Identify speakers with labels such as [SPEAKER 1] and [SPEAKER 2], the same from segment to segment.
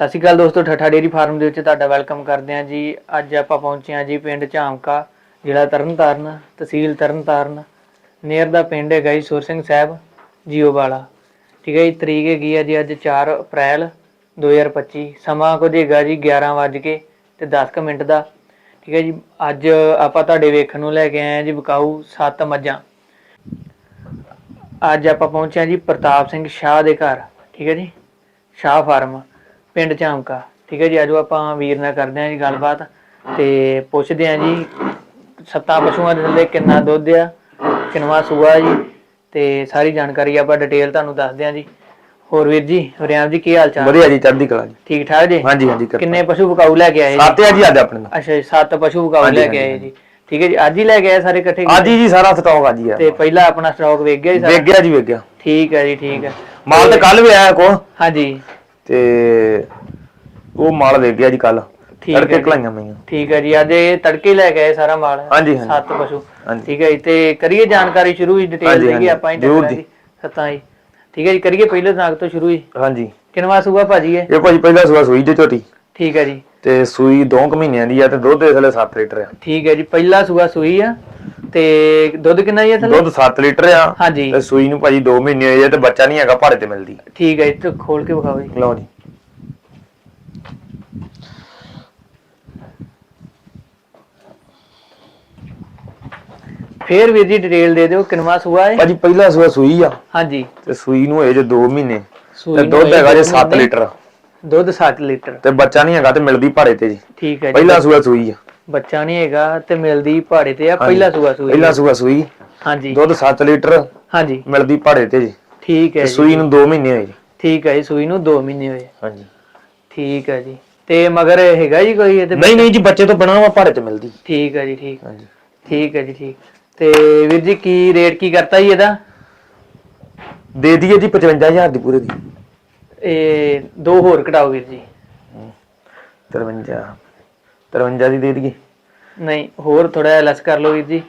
[SPEAKER 1] ਸਤਿ ਸ਼੍ਰੀ ਅਕਾਲ ਦੋਸਤੋ, ਠੱਠਾ dairy farm ਦੇ ਵਿੱਚ ਤੁਹਾਡਾ ਵੈਲਕਮ ਕਰਦੇ ਹਾਂ ਜੀ। ਅੱਜ ਆਪਾਂ ਪਹੁੰਚੇ ਹਾਂ ਜੀ ਪਿੰਡ ਝਾਮਕਾ, ਜ਼ਿਲ੍ਹਾ ਤਰਨਤਾਰਨ, ਤਹਿਸੀਲ ਤਰਨਤਾਰਨ। ਨੇਰ ਦਾ ਪਿੰਡ ਹੈਗਾ ਜੀ ਸੁਰ ਸਿੰਘ ਸਾਹਿਬ, ਜੀਓ ਵਾਲਾ। ਠੀਕ ਹੈ ਜੀ, ਤਰੀਕ ਹੈਗੀ ਹੈ ਜੀ ਅੱਜ 4 ਅਪ੍ਰੈਲ 2025 ਸਮਾਂ ਕੁਝ ਹੈਗਾ ਜੀ 11 ਵੱਜ ਕੇ ਤੇ 10 ਕੁ ਮਿੰਟ ਦਾ। ਠੀਕ ਹੈ ਜੀ, ਅੱਜ ਆਪਾਂ ਤੁਹਾਡੇ ਵੇਖਣ ਨੂੰ ਲੈ ਕੇ ਆਏ ਹਾਂ ਜੀ ਬਕਾਊ ਸੱਤ ਮੱਝਾਂ। ਅੱਜ ਆਪਾਂ ਪਹੁੰਚੇ ਹਾਂ ਜੀ ਪ੍ਰਤਾਪ ਸਿੰਘ ਸ਼ਾਹ ਦੇ ਘਰ। ਠੀਕ ਹੈ ਜੀ, ਸ਼ਾਹ ਫਾਰਮ। ਪਿੰਡ ਝਾਮਕਾ। ਠੀਕ ਹੈ ਜੀ ਆਜੋ ਆਪਾਂ ਵੀਰ ਨਾਲ ਕਰਦੇ ਹਾਂ ਜੀ ਗੱਲਬਾਤ ਤੇ ਪੁੱਛਦੇ ਹਾਂ ਜੀ ਸੱਤਾਂ ਪਸ਼ੂਆਂ ਦੇ ਥੱਲੇ ਕਿੰਨਾ ਦੁੱਧ ਆ ਕਿੰਨਵਾ ਸੂਆ ਜੀ ਤੇ ਸਾਰੀ ਜਾਣਕਾਰੀ ਆਪਾਂ ਡਿਟੇਲ ਤੁਹਾਨੂੰ ਦੱਸਦੇ ਹਾਂ ਜੀ। ਹੋਰ ਵੀਰ ਜੀ ਹਰਿਆਮ ਜੀ ਕੀ ਹਾਲ ਚਾਲ?
[SPEAKER 2] ਵਧੀਆ ਜੀ ਚੜ੍ਹਦੀ ਕਲਾ ਜੀ।
[SPEAKER 1] ਠੀਕ ਠਾਕ ਜੀ?
[SPEAKER 2] ਹਾਂਜੀ ਹਾਂਜੀ
[SPEAKER 1] ਕਿੰਨੇ ਪਸ਼ੂ ਵਿਕਾਊ ਲੈ ਕੇ ਆਏ ਜੀ?
[SPEAKER 2] ਸਾਤੇ ਆ ਜੀ ਅੱਜ ਆਪਣੇ ਨਾਲ
[SPEAKER 1] ਅੱਛਾ ਜੀ ਸੱਤ ਪਸ਼ੂ
[SPEAKER 2] ਹਾਂਜੀ,
[SPEAKER 1] ਲੈ ਕੇ ਆਏ ਜੀ। ਠੀਕ ਹੈ ਜੀ ਅੱਜ ਹੀ ਲੈ ਕੇ ਆਏ ਸਾਰੇ ਇਕੱਠੇ
[SPEAKER 2] ਅੱਜ ਹੀ ਜੀ ਸਾਰਾ ਸਟਾਕ ਅੱਜ ਹੀ ਆ।
[SPEAKER 1] ਤੇ ਪਹਿਲਾ ਆਪਣਾ ਸਟਾਕ ਵੇਖ ਗਿਆ ਜੀ ਸਾਰਾ?
[SPEAKER 2] ਗਿਆ ਜੀ ਵੇਖ ਗਿਆ।
[SPEAKER 1] ਠੀਕ ਹੈ ਜੀ ਠੀਕ ਹੈ।
[SPEAKER 2] ਮਾਲ ਤੇ ਕੱਲ ਵੀ ਆਇਆ ਕੋ
[SPEAKER 1] ਹਾਂਜੀ।
[SPEAKER 2] ਤੇ ਉਹ ਮਾਲ ਵੇਖ ਗਿਆ ਜੀ ਕੱਲ।
[SPEAKER 1] ਠੀਕ ਹੈ
[SPEAKER 2] ਤੜਕੇ
[SPEAKER 1] ਜੀ।
[SPEAKER 2] ਕਲਾਈਆਂ ਮਈਆਂ
[SPEAKER 1] ਠੀਕ ਹੈ ਜੀ ਅੱਜ ਇਹ ਤੜਕੇ ਹੀ ਲੈ ਕੇ ਆਏ ਸਾਰਾ ਮਾਲ।
[SPEAKER 2] ਹਾਂਜੀ, ਹਾਂਜੀ।
[SPEAKER 1] ਸੱਤ ਪਸ਼ੂ।
[SPEAKER 2] ਹਾਂਜੀ।
[SPEAKER 1] ਠੀਕ ਹੈ ਜੀ ਤੇ ਕਰੀਏ ਜਾਣਕਾਰੀ ਸ਼ੁਰੂ ਹੀ ਡਿਟੇਲ
[SPEAKER 2] ਹਾਂਜੀ,
[SPEAKER 1] ਦੇਗੀ
[SPEAKER 2] ਹਾਂਜੀ,
[SPEAKER 1] ਆਪਾਂ ਹੀ
[SPEAKER 2] ਜ਼ਰੂਰ ਜੀ।
[SPEAKER 1] ਦੀ। ਸੱਤਾਂ ਹੀ ਠੀਕ ਹੈ ਜੀ ਕਰੀਏ ਪਹਿਲੇ ਨਾਗ ਤੋਂ ਸ਼ੁਰੂ ਹੀ
[SPEAKER 2] ਹਾਂਜੀ।
[SPEAKER 1] ਕਿਨਵਾ ਸੂਆ ਭਾਜੀ ਇਹ?
[SPEAKER 2] ਇਹ ਭਾਜੀ ਪਹਿਲਾ ਸੂਆ ਸੂਈ ਜੇ ਝੋਟੀ।
[SPEAKER 1] ਠੀਕ ਹੈ ਜੀ।
[SPEAKER 2] ਤੇ ਸੂਈ 2 ਕੁ ਮਹੀਨਿਆਂ ਦੀ ਆ ਤੇ ਦੁੱਧ ਦੇ ਥੱਲੇ 7 ਲੀਟਰ ਆ।
[SPEAKER 1] ਠੀਕ ਹੈ ਜੀ ਪਹਿਲਾ ਸੂਆ ਸੂਈ ਆ। ਤੇ ਦੁੱਧ ਕਿੰਨਾ ਜੀ ਥੱਲੇ?
[SPEAKER 2] ਦੁੱਧ 7 ਲੀਟਰ ਆ
[SPEAKER 1] ਹਾਂਜੀ।
[SPEAKER 2] ਤੇ ਸੂਈ ਨੂੰ ਭਾਜੀ 2 ਮਹੀਨੇ ਹੋਏ ਆ ਤੇ ਬੱਚਾ ਨਹੀਂ ਹੈਗਾ ਭਾੜੇ ਤੇ ਮਿਲਦੀ।
[SPEAKER 1] ਠੀਕ ਹੈ ਜੀ ਤੇ ਖੋਲ ਕੇ ਵਿਖਾਓ ਜੀ।
[SPEAKER 2] ਲਓ ਜੀ।
[SPEAKER 1] ਫੇਰ ਵੀਰ ਜੀ ਡਿਟੇਲ ਦੇ ਦਿਓ ਕਿਨਵਾ ਸੂਆ ਹੈ
[SPEAKER 2] ਭਾਜੀ ਪਹਿਲਾ ਸੂਆ ਸੂਈ ਆ।
[SPEAKER 1] ਹਾਂਜੀ।
[SPEAKER 2] ਤੇ ਸੂਈ ਨੂੰ ਹੋਏ ਜੇ 2 ਮਹੀਨੇ।
[SPEAKER 1] ਸੂਈ
[SPEAKER 2] ਤੇ
[SPEAKER 1] ਨੂੰ
[SPEAKER 2] ਦੁੱਧ
[SPEAKER 1] ਹੋਏ
[SPEAKER 2] ਹੈਗਾ ਜੇ
[SPEAKER 1] ਦੋ
[SPEAKER 2] 7
[SPEAKER 1] ਮਹੀਨੇ।
[SPEAKER 2] ਲੀਟਰ।
[SPEAKER 1] ਦੁੱਧ 7 ਲੀਟਰ।
[SPEAKER 2] ਤੇ ਬੱਚਾ ਨਹੀਂ ਹੈਗਾ ਤੇ ਮਿਲਦੀ ਭਾੜੇ ਤੇ ਜੀ।
[SPEAKER 1] ਠੀਕ ਹੈ ਜੀ।
[SPEAKER 2] ਪਹਿਲਾ ਸੂਆ ਸੂਈ ਆ।
[SPEAKER 1] ਬੱਚਾ ਨਹੀਂ ਹੈਗਾ ਤੇ ਮਿਲਦੀ ਪਹਾੜੇ ਤੇ ਆ ਪਹਿਲਾ ਸੂਆ ਸੂਈ।
[SPEAKER 2] ਪਹਿਲਾ ਸੂਆ ਸੂਈ।
[SPEAKER 1] ਹਾਂਜੀ।
[SPEAKER 2] ਦੁੱਧ 7 ਲੀਟਰ
[SPEAKER 1] ਹਾਂਜੀ।
[SPEAKER 2] ਮਿਲਦੀ ਭਾੜੇ ਤੇ ਜੀ।
[SPEAKER 1] ਠੀਕ ਹੈ
[SPEAKER 2] ਤੇ
[SPEAKER 1] ਜੀ।
[SPEAKER 2] ਸੂਈ ਨੂੰ 2 ਮਹੀਨੇ ਹੋਏ ਜੀ।
[SPEAKER 1] ਠੀਕ ਹੈ ਜੀ ਸੂਈ ਨੂੰ 2 ਮਹੀਨੇ ਹੋਏ।
[SPEAKER 2] ਹਾਂਜੀ।
[SPEAKER 1] ਠੀਕ ਹੈ ਜੀ। ਤੇ ਮਗਰ ਹੈਗਾ ਜੀ ਕੋਈ ਇਹਦੇ
[SPEAKER 2] ਨਹੀਂ ਨਹੀਂ ਜੀ ਬੱਚੇ ਤੋਂ ਬਣਾ ਵਾ ਭਾੜੇ ਤੇ ਮਿਲਦੀ।
[SPEAKER 1] ਠੀਕ ਹੈ ਜੀ ਠੀਕ।
[SPEAKER 2] ਹਾਂਜੀ।
[SPEAKER 1] ਠੀਕ ਹੈ ਜੀ ਠੀਕ। ਤੇ ਵੀਰ ਜੀ ਕੀ ਰੇਟ ਕੀ ਕਰਤਾ ਜੀ ਇਹਦਾ?
[SPEAKER 2] ਦੇ ਦਈਏ ਜੀ 55000 ਦੀ ਪੂਰੇ ਦੀ।
[SPEAKER 1] ਇਹ ਦੋ ਹੋਰ ਘਟਾਓ ਵੀਰ ਜੀ।
[SPEAKER 2] 53 53 ਦੀ ਦੇ ਦਈਏ।
[SPEAKER 1] ਨਹੀਂ ਹੋਰ ਥੋੜਾ ਜਿਹਾ ਲੈਸ ਕਰ ਲਓ ਵੀਰ ਜੀ।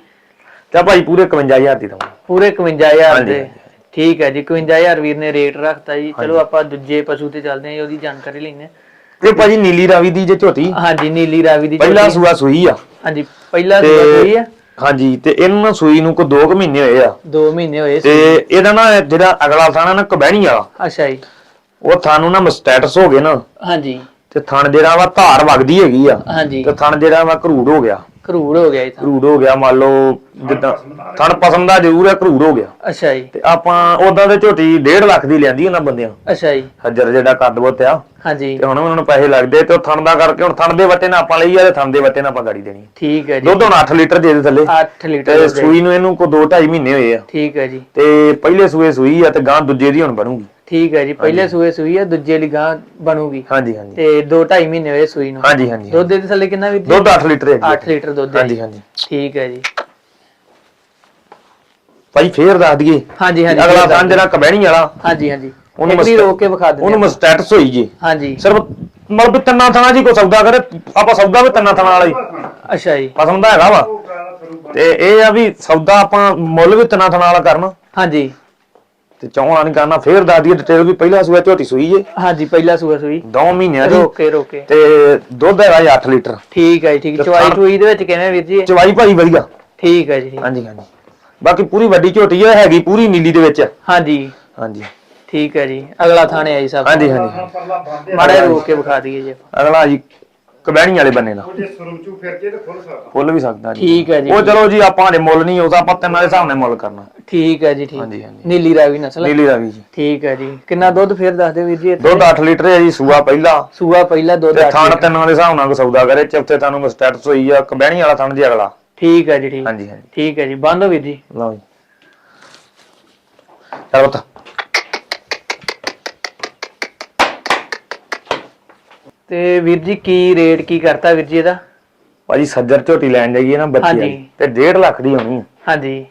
[SPEAKER 2] ਤਾਂ ਭਾਈ ਪੂਰੇ 51000 ਦੀ ਦਵਾਂ
[SPEAKER 1] ਪੂਰੇ 51000
[SPEAKER 2] ਹਾਂਜੀ,
[SPEAKER 1] ਦੇ।
[SPEAKER 2] ਹਾਂਜੀ।
[SPEAKER 1] ਠੀਕ ਹੈ ਜੀ 51000 ਵੀਰ ਨੇ ਰੇਟ ਰੱਖਤਾ ਜੀ। ਚਲੋ ਆਪਾਂ ਦੂਜੇ ਪਸ਼ੂ ਤੇ ਚੱਲਦੇ ਹਾਂ ਜੀ, ਉਹਦੀ ਜਾਣਕਾਰੀ ਲੈਣੇ
[SPEAKER 2] ਇਹ ਭਾਜੀ ਨੀਲੀ ਰਾਵੀ ਦੀ ਜੇ ਝੋਟੀ
[SPEAKER 1] ਹਾਂਜੀ ਨੀਲੀ ਰਾਵੀ ਦੀ
[SPEAKER 2] ਪਹਿਲਾ
[SPEAKER 1] ਝੋਟੀ।
[SPEAKER 2] ਸੂਆ ਸੂਈ ਆ।
[SPEAKER 1] ਹਾਂਜੀ ਪਹਿਲਾ
[SPEAKER 2] ਤੇ
[SPEAKER 1] ਸੂਆ ਹੋਈ ਆ।
[SPEAKER 2] ਹਾਂਜੀ ਤੇ ਇਹਨੂੰ ਨਾ ਸੂਈ ਨੂੰ ਕੋ 2 ਕੁ ਮਹੀਨੇ ਹੋਏ ਆ।
[SPEAKER 1] 2 ਮਹੀਨੇ ਹੋਏ
[SPEAKER 2] ਤੇ
[SPEAKER 1] ਸੀ
[SPEAKER 2] ਇਹਦਾ ਨਾ ਜਿਹੜਾ ਅਗਲਾ ਥਾਣਾ ਨਾ ਕਬਹਿਣੀ ਵਾਲਾ।
[SPEAKER 1] ਅੱਛਾ ਜੀ।
[SPEAKER 2] ਉਹ ਥਾਨੂੰ ਨਾ ਸਟੇਟਸ ਹੋ ਗਏ ਨਾ।
[SPEAKER 1] ਹਾਂਜੀ।
[SPEAKER 2] ਤੇ ਥਣ ਜਿਹੜਾ ਵਾ ਧਾਰ ਵਗਦੀ ਹੈਗੀ ਆ।
[SPEAKER 1] ਹਾਂਜੀ।
[SPEAKER 2] ਤੇ ਥਣ ਜਿਹੜਾ ਵਾ ਘਰੂੜ ਹੋ ਗਿਆ।
[SPEAKER 1] ਕਰੂੜ ਹੋ ਗਿਆ ਜੀ ਤਾਂ
[SPEAKER 2] ਘਰੂੜ ਹੋ ਗਿਆ ਮੰਨ ਲਓ ਜਿੱਦਾਂ ਥਣ ਪਸੰਦ ਦਾ ਜ਼ਰੂਰ ਹੈ ਘਰੂੜ ਹੋ ਗਿਆ।
[SPEAKER 1] ਅੱਛਾ ਜੀ।
[SPEAKER 2] ਤੇ ਆਪਾਂ ਉਦਾਂ ਦੇ ਝੋਟੀ 1.5 ਲੱਖ ਦੀ ਲੈਂਦੀ ਉਹਨਾਂ ਬੰਦਿਆਂ।
[SPEAKER 1] ਅੱਛਾ ਜੀ।
[SPEAKER 2] ਹੱਜਰ ਜਿਹੜਾ ਕੱਦ ਬੁੱਤ ਆ
[SPEAKER 1] ਹਾਂਜੀ।
[SPEAKER 2] ਤੇ ਹੁਣ ਉਹਨਾਂ ਨੂੰ ਪੈਸੇ ਲੱਗਦੇ ਤੇ ਉਹ ਥਣ ਦਾ ਕਰਕੇ ਹੁਣ ਥਣ ਦੇ ਵੱਟੇ ਨਾਲ ਆਪਾਂ ਲਈ ਆ ਤੇ ਥਣ ਦੇ ਵੱਟੇ ਨਾਲ ਆਪਾਂ ਗਾੜੀ ਦੇਣੀ
[SPEAKER 1] ਠੀਕ ਹੈ ਜੀ।
[SPEAKER 2] ਦੁੱਧ ਹੁਣ 8 ਲੀਟਰ ਦੇ ਦੇ ਥੱਲੇ।
[SPEAKER 1] 8 ਲੀਟਰ
[SPEAKER 2] ਤੇ। ਸੂਈ ਨੂੰ ਇਹਨੂੰ ਕੋ 2 2.5 ਮਹੀਨੇ ਹੋਏ ਆ।
[SPEAKER 1] ਠੀਕ ਹੈ ਜੀ।
[SPEAKER 2] ਤੇ ਪਹਿਲੇ ਸੂਏ ਸੂਈ ਆ ਤੇ ਗਾਂ ਦੂਜੇ ਦੀ ਹੁਣ ਬਣੂਗੀ।
[SPEAKER 1] ਠੀਕ ਹੈ ਜੀ ਪਹਿਲੇ ਸੂਏ ਸੂਈ ਹੈ ਦੂਜੇ ਲਈ ਗਾਂ ਬਣੂਗੀ।
[SPEAKER 2] ਹਾਂਜੀ ਹਾਂਜੀ।
[SPEAKER 1] ਤੇ 2 2.5 ਮਹੀਨੇ ਹੋਏ ਸੂਈ ਨੂੰ।
[SPEAKER 2] ਹਾਂਜੀ ਹਾਂਜੀ
[SPEAKER 1] ਦੁੱਧ ਦੇ ਥੱਲੇ ਕਿੰਨਾ ਜੀ?
[SPEAKER 2] ਦੁੱਧ 8 ਲੀਟਰ ਹੈ
[SPEAKER 1] 8 ਲੀਟਰ ਦੁੱਧ
[SPEAKER 2] ਹਾਂਜੀ। ਹਾਂਜੀ।
[SPEAKER 1] ਠੀਕ ਹੈ ਜੀ।
[SPEAKER 2] ਭਾਈ ਫੇਰ ਦੱਸ ਦਈਏ।
[SPEAKER 1] ਹਾਂਜੀ ਹਾਂਜੀ
[SPEAKER 2] ਅਗਲਾ। ਥਣ ਜਿਹੜਾ ਕਬਹਿਣੀ ਵਾਲਾ
[SPEAKER 1] ਹਾਂਜੀ ਹਾਂਜੀ।
[SPEAKER 2] ਉਹਨੂੰ
[SPEAKER 1] ਵੀ ਰੋਕ ਕੇ ਵਿਖਾ ਦਿੰਦੇ
[SPEAKER 2] ਉਹਨੂੰ। ਸਟੇਟਸ ਹੋਈ ਜੀ।
[SPEAKER 1] ਹਾਂਜੀ।
[SPEAKER 2] ਸਿਰਫ ਮਤਲਬ ਵੀ ਤਿੰਨਾਂ ਥਣਾ ਜੀ ਕੋ ਸੌਦਾ ਕਰੇ ਆਪਾਂ ਸੌਦਾ ਵੀ ਤਿੰਨਾਂ ਥਣਾ ਵਾਲਾ ਹੀ।
[SPEAKER 1] ਅੱਛਾ ਜੀ।
[SPEAKER 2] ਪਸੰਦ ਹੈਗਾ ਵਾ। ਤੇ ਇਹ ਆ ਵੀ ਸੌਦਾ ਆਪਾਂ ਮੁੱਲ ਵੀ ਤਿੰਨਾਂ ਥਣਾ ਵਾਲਾ ਕਰਨਾ।
[SPEAKER 1] ਹਾਂਜੀ।
[SPEAKER 2] ਤੇ ਚੌਣਾ ਨਹੀਂ ਕਰਨਾ ਫੇਰ ਦਈਏ ਡਿਟੇਲ ਵੀ ਪਹਿਲਾ ਸੂਆ ਝੋਟੀ ਸੂਈ ਜੇ।
[SPEAKER 1] ਹਾਂਜੀ ਪਹਿਲਾ ਸੂਆ ਸੂਈ।
[SPEAKER 2] 2 ਮਹੀਨਿਆਂ ਦੀ
[SPEAKER 1] ਰੋਕ ਰੋਕ।
[SPEAKER 2] ਤੇ ਦੁੱਧ ਹੈਗਾ ਜੀ 8 ਲੀਟਰ।
[SPEAKER 1] ਠੀਕ ਹੈ ਜੀ ਠੀਕ ਚਵਾਈ ਟੂਈ ਦੇ ਵਿੱਚ ਕਿਵੇਂ ਵੀਰ ਜੀ?
[SPEAKER 2] ਚਵਾਈ ਭਾਈ ਵਧੀਆ।
[SPEAKER 1] ਠੀਕ ਹੈ ਜੀ।
[SPEAKER 2] ਹਾਂਜੀ ਹਾਂਜੀ। ਬਾਕੀ ਪੂਰੀ ਵੱਡੀ ਝੋਟੀ ਹੈ ਹੈਗੀ ਪੂਰੀ ਨੀਲੀ ਦੇ ਵਿੱਚ।
[SPEAKER 1] ਹਾਂਜੀ।
[SPEAKER 2] ਹਾਂਜੀ।
[SPEAKER 1] ਠੀਕ ਹੈ ਜੀ। ਅਗਲਾ ਥਾਣੇ ਆਈ ਸਾਹਿਬ
[SPEAKER 2] ਹਾਂਜੀ ਹਾਂਜੀ।
[SPEAKER 1] ਮਾੜਾ ਰੋਕ ਕੇ ਵਿਖਾ ਦਈਏ ਜੀ
[SPEAKER 2] ਅਗਲਾ ਜੀ ਕਬਹਿਣੀ ਵਾਲੇ ਬੰਨੇ ਦਾ।
[SPEAKER 3] ਜੇ ਸਰੂਚੂ ਫਿਰ ਜੇ ਤੇ ਖੁੱਲ ਸਕਦਾ।
[SPEAKER 2] ਫੁੱਲ ਵੀ ਸਕਦਾ ਜੀ।
[SPEAKER 1] ਠੀਕ ਹੈ ਜੀ।
[SPEAKER 2] ਉਹ ਚਲੋ ਜੀ ਆਪਾਂ ਹਲੇ ਮੁੱਲ ਨਹੀਂ ਉਹਦਾ ਆਪਾਂ ਤਿੰਨਾਂ ਦੇ ਹਿਸਾਬ ਨਾਲ ਮੁੱਲ ਕਰਨਾ।
[SPEAKER 1] ਠੀਕ ਹੈ ਜੀ ਠੀਕ।
[SPEAKER 2] ਹਾਂਜੀ, ਹਾਂਜੀ।
[SPEAKER 1] ਨੀਲੀ ਰਾਵੀ ਨਸਲ। ਹੈ।
[SPEAKER 2] ਨੀਲੀ ਰਾਵੀ ਜੀ।
[SPEAKER 1] ਠੀਕ ਹੈ ਜੀ। ਕਿੰਨਾ ਦੁੱਧ ਫੇਰ ਦੱਸ ਦਿਓ ਵੀਰ ਜੀ ਇੱਥੇ?
[SPEAKER 2] ਦੁੱਧ 8 ਲੀਟਰ ਹੈ ਜੀ ਸੂਆ ਪਹਿਲਾ।
[SPEAKER 1] ਸੂਆ ਪਹਿਲਾ ਦੁੱਧ
[SPEAKER 2] ਤੇ
[SPEAKER 1] ਅੱਠ
[SPEAKER 2] ਥਣ
[SPEAKER 1] ਲੀਟਰ।
[SPEAKER 2] ਤਿੰਨਾਂ ਦੇ ਹਿਸਾਬ ਨਾਲ ਸੌਦਾ ਕਰੇ ਚੌਥੇ ਤੁਹਾਨੂੰ ਸਟੇਟਸ ਹੋਈ ਆ ਕਬਹਿਣੀ ਵਾਲਾ ਥਣ ਜੀ ਅਗਲਾ।
[SPEAKER 1] ਠੀਕ ਹੈ ਜੀ ਠੀਕ।
[SPEAKER 2] ਹਾਂਜੀ ਹਾਂਜੀ।
[SPEAKER 1] ਠੀਕ ਹੈ ਜੀ। ਬੰਦ ਹੋ ਵੀਰ ਜੀ।
[SPEAKER 2] ਲਓ ਜੀ। ਚਲੋ ਤਾਂ
[SPEAKER 1] ਤੇ ਵੀਰ ਜੀ ਕੀ ਰੇਟ ਕੀ ਕਰਤਾ ਵੀਰ ਜੀ ਇਹਦਾ?
[SPEAKER 2] ਭਾਜੀ ਸੱਜਰ ਝੋਟੀ ਲੈਣ ਜਾਈਏ ਨਾ ਬੱਚੀ
[SPEAKER 1] ਹਾਂਜੀ।
[SPEAKER 2] ਵਾਲੀ ਤੇ 1.5 ਲੱਖ ਦੀ ਹੋਣੀ ਆ।
[SPEAKER 1] ਹਾਂਜੀ।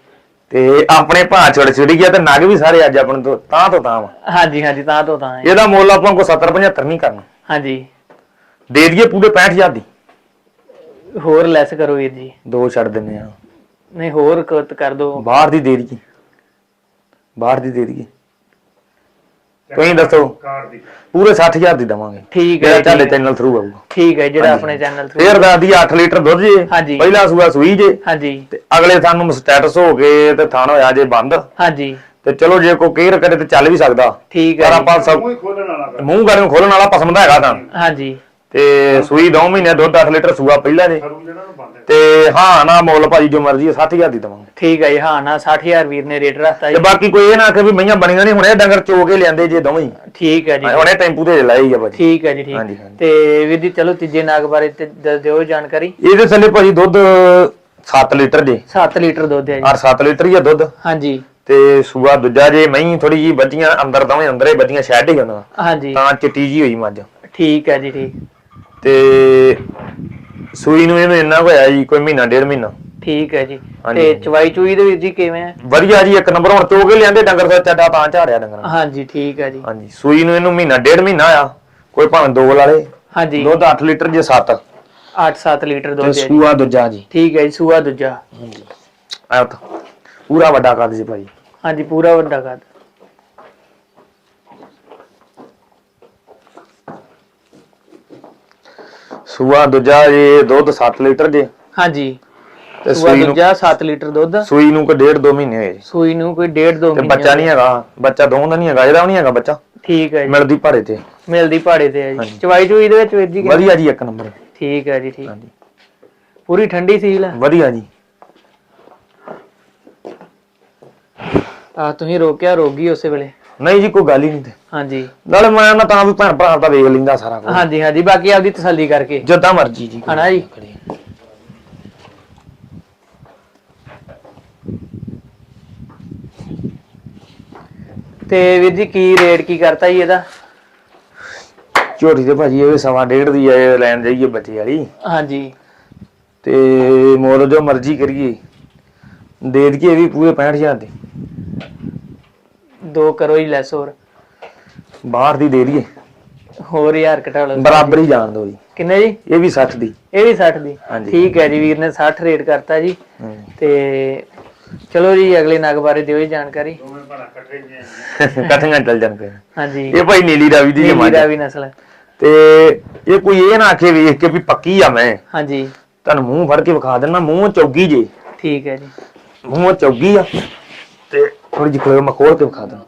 [SPEAKER 2] ਤੇ ਆਪਣੇ ਭਾਅ ਛੋੜ ਛਿੜ ਗਿਆ ਤੇ ਨਗ ਵੀ ਸਾਰੇ ਅੱਜ ਆਪਣੇ ਤੋਂ ਤਾਂ ਤੋਂ ਤਾਂ ਵਾ।
[SPEAKER 1] ਹਾਂਜੀ ਹਾਂਜੀ ਤਾਂ ਤੋਂ ਤਾਂ ਹੈ।
[SPEAKER 2] ਇਹਦਾ ਮੁੱਲ ਆਪਾਂ ਕੋ 70 75 ਨਹੀਂ ਕਰਨਾ।
[SPEAKER 1] ਹਾਂਜੀ।
[SPEAKER 2] ਦੇ ਦਈਏ ਪੂਰੇ 65000 ਦੀ।
[SPEAKER 1] ਹੋਰ ਲੈਸ ਕਰੋ ਵੀਰ ਜੀ।
[SPEAKER 2] ਦੋ ਛੱਡ ਦਿੰਨੇ ਆ।
[SPEAKER 1] ਨਹੀਂ ਹੋਰ ਕ- ਕਰ ਦੋ।
[SPEAKER 2] ਬਾਹਰ ਦੀ ਦੇ ਦਈਏ। ਬਾਹਰ ਦੀ ਦੇ ਦਈਏ। ਤੁਸੀਂ ਦੱਸੋ।
[SPEAKER 3] ਕਾਰ ਦੀ।
[SPEAKER 2] ਪੂਰੇ 60000 ਦੀ ਦਵਾਂਗੇ।
[SPEAKER 1] ਠੀਕ ਹੈ
[SPEAKER 2] ਜਿਹੜਾ ਤੁਹਾਡੇ। ਚੈਨਲ ਥਰੂ ਆਊਗਾ।
[SPEAKER 1] ਠੀਕ ਹੈ ਜਿਹੜਾ ਆਪਣੇ ਚੈਨਲ ਤੇ
[SPEAKER 2] ਫੇਰ ਦਾ ਦੀ 8 ਲੀਟਰ ਦੁੱਧ ਜੇ।
[SPEAKER 1] ਹਾਂਜੀ।
[SPEAKER 2] ਪਹਿਲਾ ਸੂਆ ਸੂਈ ਜੇ।
[SPEAKER 1] ਹਾਂਜੀ।
[SPEAKER 2] ਤੇ ਅਗਲੇ ਸਾਨੂੰ ਸਟੇਟਸ ਹੋ ਗਏ ਤੇ ਥਾਣ ਹੋਇਆ ਜੇ ਬੰਦ।
[SPEAKER 1] ਹਾਂਜੀ।
[SPEAKER 2] ਤੇ ਚਲੋ ਜੇ ਕੋਈ ਕੇਅਰ ਕਰੇ ਤੇ ਚੱਲ ਵੀ ਸਕਦਾ।
[SPEAKER 1] ਠੀਕ
[SPEAKER 2] ਪਰ
[SPEAKER 1] ਹੈ ਜੀ।
[SPEAKER 2] ਆਪਾਂ ਸਭ
[SPEAKER 3] ਮੂੰਹ ਹੀ ਖੋਲਣ ਵਾਲਾ
[SPEAKER 2] ਮੂੰਹ ਗਾਲੇ ਨੂੰ ਖੋਲਣ ਵਾਲਾ ਪਸੰਦ ਹੈਗਾ ਤਾਂ।
[SPEAKER 1] ਹਾਂਜੀ।
[SPEAKER 2] ਤੇ ਸੂਈ 2 ਮਹੀਨੇ ਦੁੱਧ 8 ਲੀਟਰ ਸੂਆ ਪਹਿਲਾ
[SPEAKER 3] ਨੂੰ
[SPEAKER 2] ਤੇ ਹਾਂ ਨਾ ਮੁੱਲ ਭਾਜੀ ਜੋ ਮਰਜ਼ੀ ਹੈ 60000 ਦੀ ਦਵਾਂਗੇ।
[SPEAKER 1] ਠੀਕ ਹੈ ਜੀ ਹਾਂ ਨਾ 60000 ਵੀਰ ਨੇ ਰੇਟ ਰੱਖਤਾ
[SPEAKER 2] ਤੇ
[SPEAKER 1] ਜੀ
[SPEAKER 2] ਬਾਕੀ ਕੋਈ ਇਹ ਨਾ ਆਖੇ ਵੀ ਮਈਆਂ ਬਣੀਆਂ ਨਹੀਂ ਹੁਣੇ ਡੰਗਰ ਚੋ ਕੇ ਲਿਆਂਦੇ ਜੇ ਦੋਵੇਂ ਹੀ।
[SPEAKER 1] ਠੀਕ ਹੈ ਜੀ।
[SPEAKER 2] ਹੁਣੇ ਟੈਂਪੂ ਤੇ ਲਾਏ ਹੀ ਆ ਭਾਜੀ।
[SPEAKER 1] ਠੀਕ ਹੈ ਜੀ ਠੀਕ।
[SPEAKER 2] ਹਾਂਜੀ।
[SPEAKER 1] ਤੇ ਵੀਰ ਜੀ ਚਲੋ ਤੀਜੇ ਨਾਗ ਬਾਰੇ ਤੇ ਦੱਸ ਦਿਓ ਜਾਣਕਾਰੀ।
[SPEAKER 2] ਇਹਦੇ ਥੱਲੇ ਭਾਜੀ ਦੁੱਧ 7 ਲੀਟਰ ਜੇ।
[SPEAKER 1] 7 ਲੀਟਰ ਦੁੱਧ ਹੈ ਜੀ।
[SPEAKER 2] ਔਰ 7 ਲੀਟਰ ਹੀ ਆ ਦੁੱਧ।
[SPEAKER 1] ਹਾਂਜੀ।
[SPEAKER 2] ਤੇ ਸੂਆ ਦੂਜਾ ਜੇ ਮਹੀਂ ਥੋੜੀ ਜੀ ਵੱਜੀਆਂ ਅੰਦਰ ਦੋਵੇਂ ਅੰਦਰੇ ਵੱਜੀਆਂ ਸ਼ੈਡ ਹੀ ਉਹਨਾਂ
[SPEAKER 1] ਹਾਂਜੀ।
[SPEAKER 2] ਤਾਂ ਚਿੱਟੀ ਜੀ ਹੋਈ ਮੱਝ।
[SPEAKER 1] ਠੀਕ ਹੈ ਜੀ ਠੀਕ।
[SPEAKER 2] ਤੇ ਸੂਈ ਨੂੰ ਇਹਨੂੰ ਇੰਨਾ ਕੁ ਹੋਇਆ ਜੀ ਕੋਈ ਮਹੀਨਾ ਡੇਢ ਮਹੀਨਾ।
[SPEAKER 1] ਠੀਕ ਹੈ ਜੀ।
[SPEAKER 2] ਹਾਂਜੀ,
[SPEAKER 1] ਤੇ। ਚਵਾਈ ਚੂਈ ਦੇ ਵੀਰ ਜੀ ਕਿਵੇਂ ਹੈ?
[SPEAKER 2] ਵਧੀਆ ਜੀ ਇੱਕ ਨੰਬਰ ਹੁਣ ਕੇ ਲਿਆਂਦੇ ਡੰਗਰ ਫਿਰ ਚੱਡਾ ਤਾਂ ਝਾੜਿਆ ਡੰਗਰ
[SPEAKER 1] ਹਾਂਜੀ ਠੀਕ ਹੈ ਜੀ।
[SPEAKER 2] ਹਾਂਜੀ ਸੂਈ ਨੂੰ ਇਹਨੂੰ ਮਹੀਨਾ ਡੇਢ ਮਹੀਨਾ ਆ। ਕੋਈ ਭਾਵੇਂ ਦੋ ਵਾਲੇ
[SPEAKER 1] ਹਾਂਜੀ।
[SPEAKER 2] ਦੁੱਧ 8 ਲੀਟਰ ਜੇ 7
[SPEAKER 1] 8-7 ਲੀਟਰ
[SPEAKER 2] ਤੇ
[SPEAKER 1] ਦੁੱਧ ਹੈ ਜੀ।
[SPEAKER 2] ਸੂਆ ਦੂਜਾ ਜੀ।
[SPEAKER 1] ਠੀਕ ਹੈ ਜੀ ਸੂਆ ਦੂਜਾ।
[SPEAKER 2] ਹਾਂਜੀ। ਆਹ ਤਾਂ ਪੂਰਾ ਵੱਡਾ ਕੱਦ ਜੀ ਭਾਈ।
[SPEAKER 1] ਹਾਂਜੀ ਪੂਰਾ ਵੱਡਾ ਕੱਦ।
[SPEAKER 2] ਸੂਆ ਦੂਜਾ ਜੇ ਦੁੱਧ 7 ਲੀਟਰ ਜੇ।
[SPEAKER 1] ਹਾਂਜੀ।
[SPEAKER 2] ਤੇ
[SPEAKER 1] ਸੂਆ
[SPEAKER 2] ਸੂਈ ਨੂੰ
[SPEAKER 1] ਦੂਜਾ 7 ਲੀਟਰ ਦੁੱਧ।
[SPEAKER 2] ਸੂਈ ਨੂੰ ਕੋਈ ਡੇਢ ਦੋ ਮਹੀਨੇ ਹੋਏ। ਜੀ।
[SPEAKER 1] ਸੂਈ ਨੂੰ ਕੋਈ ਡੇਢ ਦੋ
[SPEAKER 2] ਤੇ
[SPEAKER 1] ਮਹੀਨੇ
[SPEAKER 2] ਬੱਚਾ ਨਹੀਂ ਹੈਗਾ। ਬੱਚਾ ਦੋ ਦਾ ਨਹੀਂ ਹੈਗਾ ਇਹਦਾ ਵੀ ਨਹੀਂ ਹੈਗਾ ਬੱਚਾ।
[SPEAKER 1] ਠੀਕ ਹੈ ਜੀ।
[SPEAKER 2] ਮਿਲਦੀ ਭਾੜੇ ਤੇ।
[SPEAKER 1] ਮਿਲਦੀ ਪਹਾੜੇ ਤੇ ਹੈ ਜੀ।
[SPEAKER 2] ਹਾਂਜੀ।
[SPEAKER 1] ਚਵਾਈ ਚੂਈ ਦੇ ਵਿੱਚ ਵੀਰ ਜੀ ਕਿਵੇਂ?
[SPEAKER 2] ਵਧੀਆ ਜੀ ਇੱਕ ਨੰਬਰ।
[SPEAKER 1] ਠੀਕ ਹੈ ਜੀ ਠੀਕ।
[SPEAKER 2] ਹਾਂਜੀ।
[SPEAKER 1] ਪੂਰੀ ਠੰਡੀ ਸੀਲ ਹੈ?
[SPEAKER 2] ਵਧੀਆ ਜੀ।
[SPEAKER 1] ਆ ਤੁਸੀਂ ਰੋਕਿਆ ਰੋਗੀ ਉਸੇ ਵੇਲੇ।
[SPEAKER 2] ਨਹੀਂ ਜੀ ਕੋਈ ਗੱਲ ਹੀ ਨਹੀਂ ਤੇ।
[SPEAKER 1] ਹਾਂਜੀ।
[SPEAKER 2] ਨਾਲੇ ਮੈਂ ਨਾ ਤਾਂ ਵੀ ਭੈਣ ਭਰਾ ਦਾ ਵੇਖ ਲੈਂਦਾ ਸਾਰਾ ਕੁਝ
[SPEAKER 1] ਹਾਂਜੀ ਹਾਂਜੀ ਬਾਕੀ ਆਪਦੀ ਤਸੱਲੀ ਕਰਕੇ।
[SPEAKER 2] ਜਿੱਦਾਂ ਮਰਜ਼ੀ ਜੀ।
[SPEAKER 1] ਹਨਾ ਜੀ? ਤੇ ਵੀਰ ਜੀ ਕੀ ਰੇਟ ਕੀ ਕਰਤਾ ਜੀ ਇਹਦਾ?
[SPEAKER 2] ਝੋਟੀ ਤੇ ਭਾਜੀ ਇਹ ਸਵਾ ਡੇਢ ਦੀ ਹੈ ਲੈਣ ਜਾਈਏ ਬੱਚੇ ਵਾਲੀ।
[SPEAKER 1] ਹਾਂਜੀ।
[SPEAKER 2] ਤੇ ਮੁੱਲ ਜੋ ਮਰਜ਼ੀ ਕਰੀਏ। ਦੇ ਦਈਏ ਵੀ ਪੂਰੇ 65000 ਦੇ।
[SPEAKER 1] ਦੋ ਕਰੋ ਹੀ ਲੈਸ ਹੋਰ।
[SPEAKER 2] ਬਾਹਰ ਦੀ ਦੇ ਦਈਏ।
[SPEAKER 1] ਹੋਰ ਯਾਰ ਘਟਾ ਲਓ।
[SPEAKER 2] ਬਰਾਬਰ ਹੀ ਜਾਣ ਦੋ ਜੀ।
[SPEAKER 1] ਕਿੰਨੇ ਜੀ?
[SPEAKER 2] ਇਹ ਵੀ 60 ਦੀ।
[SPEAKER 1] ਇਹ ਵੀ 60 ਦੀ।
[SPEAKER 2] ਹਾਂਜੀ।
[SPEAKER 1] ਠੀਕ ਹੈ ਜੀ ਵੀਰ ਨੇ 60 ਰੇਟ ਕਰਤਾ ਜੀ। ਤੇ ਚਲੋ ਜੀ ਅਗਲੇ ਨਗ ਬਾਰੇ ਦਿਓ ਜੀ ਜਾਣਕਾਰੀ।
[SPEAKER 3] ਦੋਵੇਂ ਭਰਾ ਇਕੱਠੇ ਹੀ। ਆ
[SPEAKER 2] ਕਥੀਆਂ ਚੱਲ ਜਾਣ ਪਏ
[SPEAKER 1] ਹਾਂਜੀ।
[SPEAKER 2] ਇਹ ਭਾਈ ਨੀਲੀ ਰਾਵੀ ਦੀ
[SPEAKER 1] ਨੀਲੀ
[SPEAKER 2] ਜਮਾਜ
[SPEAKER 1] ਰਾਵੀ ਨਸਲ ਹੈ।
[SPEAKER 2] ਤੇ ਇਹ ਕੋਈ ਇਹ ਨਾ ਆਖੇ ਵੇਖ ਕੇ ਵੀ ਪੱਕੀ ਆ ਮੈਂ।
[SPEAKER 1] ਹਾਂਜੀ।
[SPEAKER 2] ਤੁਹਾਨੂੰ ਮੂੰਹ ਫੜ ਕੇ ਵਿਖਾ ਦਿੰਦਾ ਮੂੰਹ ਚੌਗੀ ਜੇ।
[SPEAKER 1] ਠੀਕ ਹੈ ਜੀ।
[SPEAKER 2] ਮੂੰਹ ਚੌਗੀ ਆ। ਤੇ ਥੋੜੀ ਜਿਹੀ ਖੋਲ ਮੈਂ ਖੋਲ ਕੇ ਵਿਖਾ ਦਿੰਦਾ।